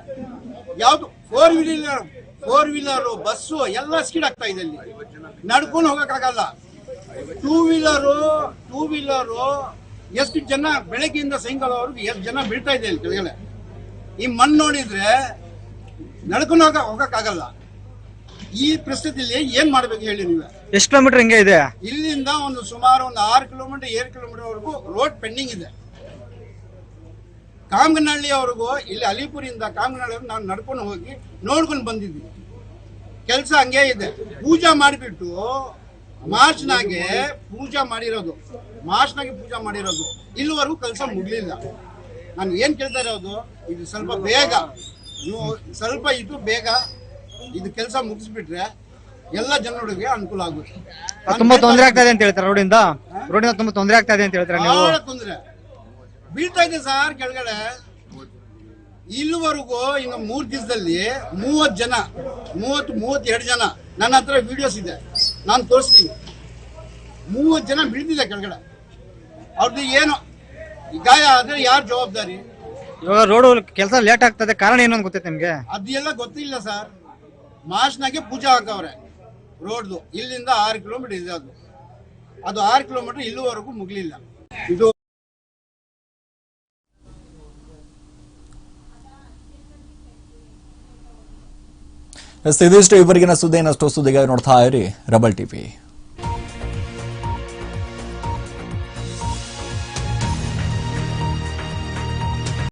ಯಾವ್ದು four wheeler four wheeler bus ಎಲ್ಲ ಸ್ಕೀಡ್ ಆಗ್ತಾ ಇದೆ ಇಲ್ಲಿ. ನಡ್ಕೊಂಡು ಹೋಗಕ್ಕಾಗಲ್ಲ. ಟೂ ವೀಲರು ಟೂ ವೀಲರು ಎಷ್ಟು ಜನ ಬೆಳಗ್ಗೆಯಿಂದ ಸಾಯಂಕಾಲವರೆಗೂ ಎಷ್ಟು ಜನ ಬೀಳ್ತಾ ಇದೆ ಇಲ್ಲಿ ಕೆಳಗಡೆ. ಈ ಮಣ್ಣು ನೋಡಿದ್ರೆ ನಡ್ಕೊಂಡು ಹೋಗ ಹೋಗಕ್ಕಾಗಲ್ಲ. ಈ ಪರಿಸ್ಥಿತಿಯಲ್ಲಿ ಏನ್ ಮಾಡ್ಬೇಕು ಹೇಳಿ ನೀವು? ಎಷ್ಟು ಕಿಲೋಮೀಟರ್ ಹಿಂಗೆ ಇದೆ? ಇಲ್ಲಿಂದ ಒಂದು ಸುಮಾರು ಒಂದು ಆರು ಕಿಲೋಮೀಟರ್ ಏಳು ಕಿಲೋಮೀಟರ್ ವರೆಗೂ ರೋಡ್ ಪೆಂಡಿಂಗ್ ಇದೆ. ಕಾಮಗನಹಳ್ಳಿವರೆಗೂ ಇಲ್ಲಿ ಅಲಿಪುರಿಂದ ಕಾಮಗನಹಳ್ಳಿ ನಾವು ನಡ್ಕೊಂಡು ಹೋಗಿ ನೋಡ್ಕೊಂಡು ಬಂದಿದ್ವಿ. ಕೆಲಸ ಹಂಗೆ ಇದೆ. ಪೂಜಾ ಮಾಡಿಬಿಟ್ಟು ಮಾರ್ಚ್ನಾಗೆ ಪೂಜಾ ಮಾಡಿರೋದು. ಮಾರ್ಚ್ನಾಗೆ ಪೂಜಾ ಮಾಡಿರೋದು. ಇಲ್ಲಿವರೆಗೂ ಕೆಲಸ ಮುಗಲಿಲ್ಲ. ನಾನು ಏನು ಕೇಳ್ತಾ ಇರೋದು ಇದು ಸ್ವಲ್ಪ ಬೇಗ. ನೀವು ಸ್ವಲ್ಪ ಇದು ಬೇಗ ಇದು ಕೆಲಸ ಮುಗಿಸ್ಬಿಟ್ರೆ ಎಲ್ಲ ಜನರಿಗೆ ಅನುಕೂಲ ಆಗುತ್ತೆ. ತುಂಬಾ ತೊಂದರೆ ಆಗ್ತಾ ಇದೆ ಅಂತ ಹೇಳ್ತಾರೆ ರೋಡಿಂದ? ರೋಡಿಂದ ತುಂಬಾ ತೊಂದರೆ ಆಗ್ತಾ ಇದೆ ಅಂತ ಹೇಳ್ತಾರೆ ನೀವು? ಬಹಳ ತೊಂದ್ರೆ. ಬೀಳ್ತಾ ಇದೆ ಸರ್ ಕೆಳಗಡೆ. ಇಲ್ಲಿವರೆಗೂ ಇನ್ನು ಮೂರ್ ದಿವಸದಲ್ಲಿ ಮೂವತ್ ಜನ ಮೂವತ್ತು ಮೂವತ್ತೆರಡು ಜನ ನನ್ನ ಹತ್ರ ವಿಡಿಯೋಸ್ ಇದೆ. ನಾನು ತೋರಿಸ್ತೀನಿ. ಮೂವತ್ ಜನ ಬೀಳ್ತಿದೆ ಕೆಳಗಡೆ. ಅವ್ರದ್ದು ಏನು? ಗಾಯ ಆದ್ರೆ ಯಾರು ಜವಾಬ್ದಾರಿ? ಇವಾಗ ರೋಡು ಕೆಲಸ ಲೇಟ್ ಆಗ್ತದೆ ಕಾರಣ ಏನು ಅಂತ ಗೊತ್ತೈತೆ ನಿಮ್ಗೆ? ಅದೆಲ್ಲ ಗೊತ್ತಿಲ್ಲ ಸರ್. ಮಾರ್ಚ್ನಾಗೆ ಪೂಜೆ ಹಾಕವ್ರೆ. ರೋಡ್ದು. ಇಲ್ಲಿಂದ ಆರು ಕಿಲೋಮೀಟರ್ ಇದೆ ಅದು. ಅದು ಆರು ಕಿಲೋಮೀಟರ್ ಇಲ್ಲಿವರೆಗೂ ಮುಗಲಿಲ್ಲ. ಇದು ಸಿದ್ದಿಷ್ಟು ಇಬ್ಬರಿಗಿನ ಸುದ್ದಿ ಏನಷ್ಟು ಸುದ್ದಿಗಾಗಿ ನೋಡ್ತಾ ಇರಿ. Rubble TV.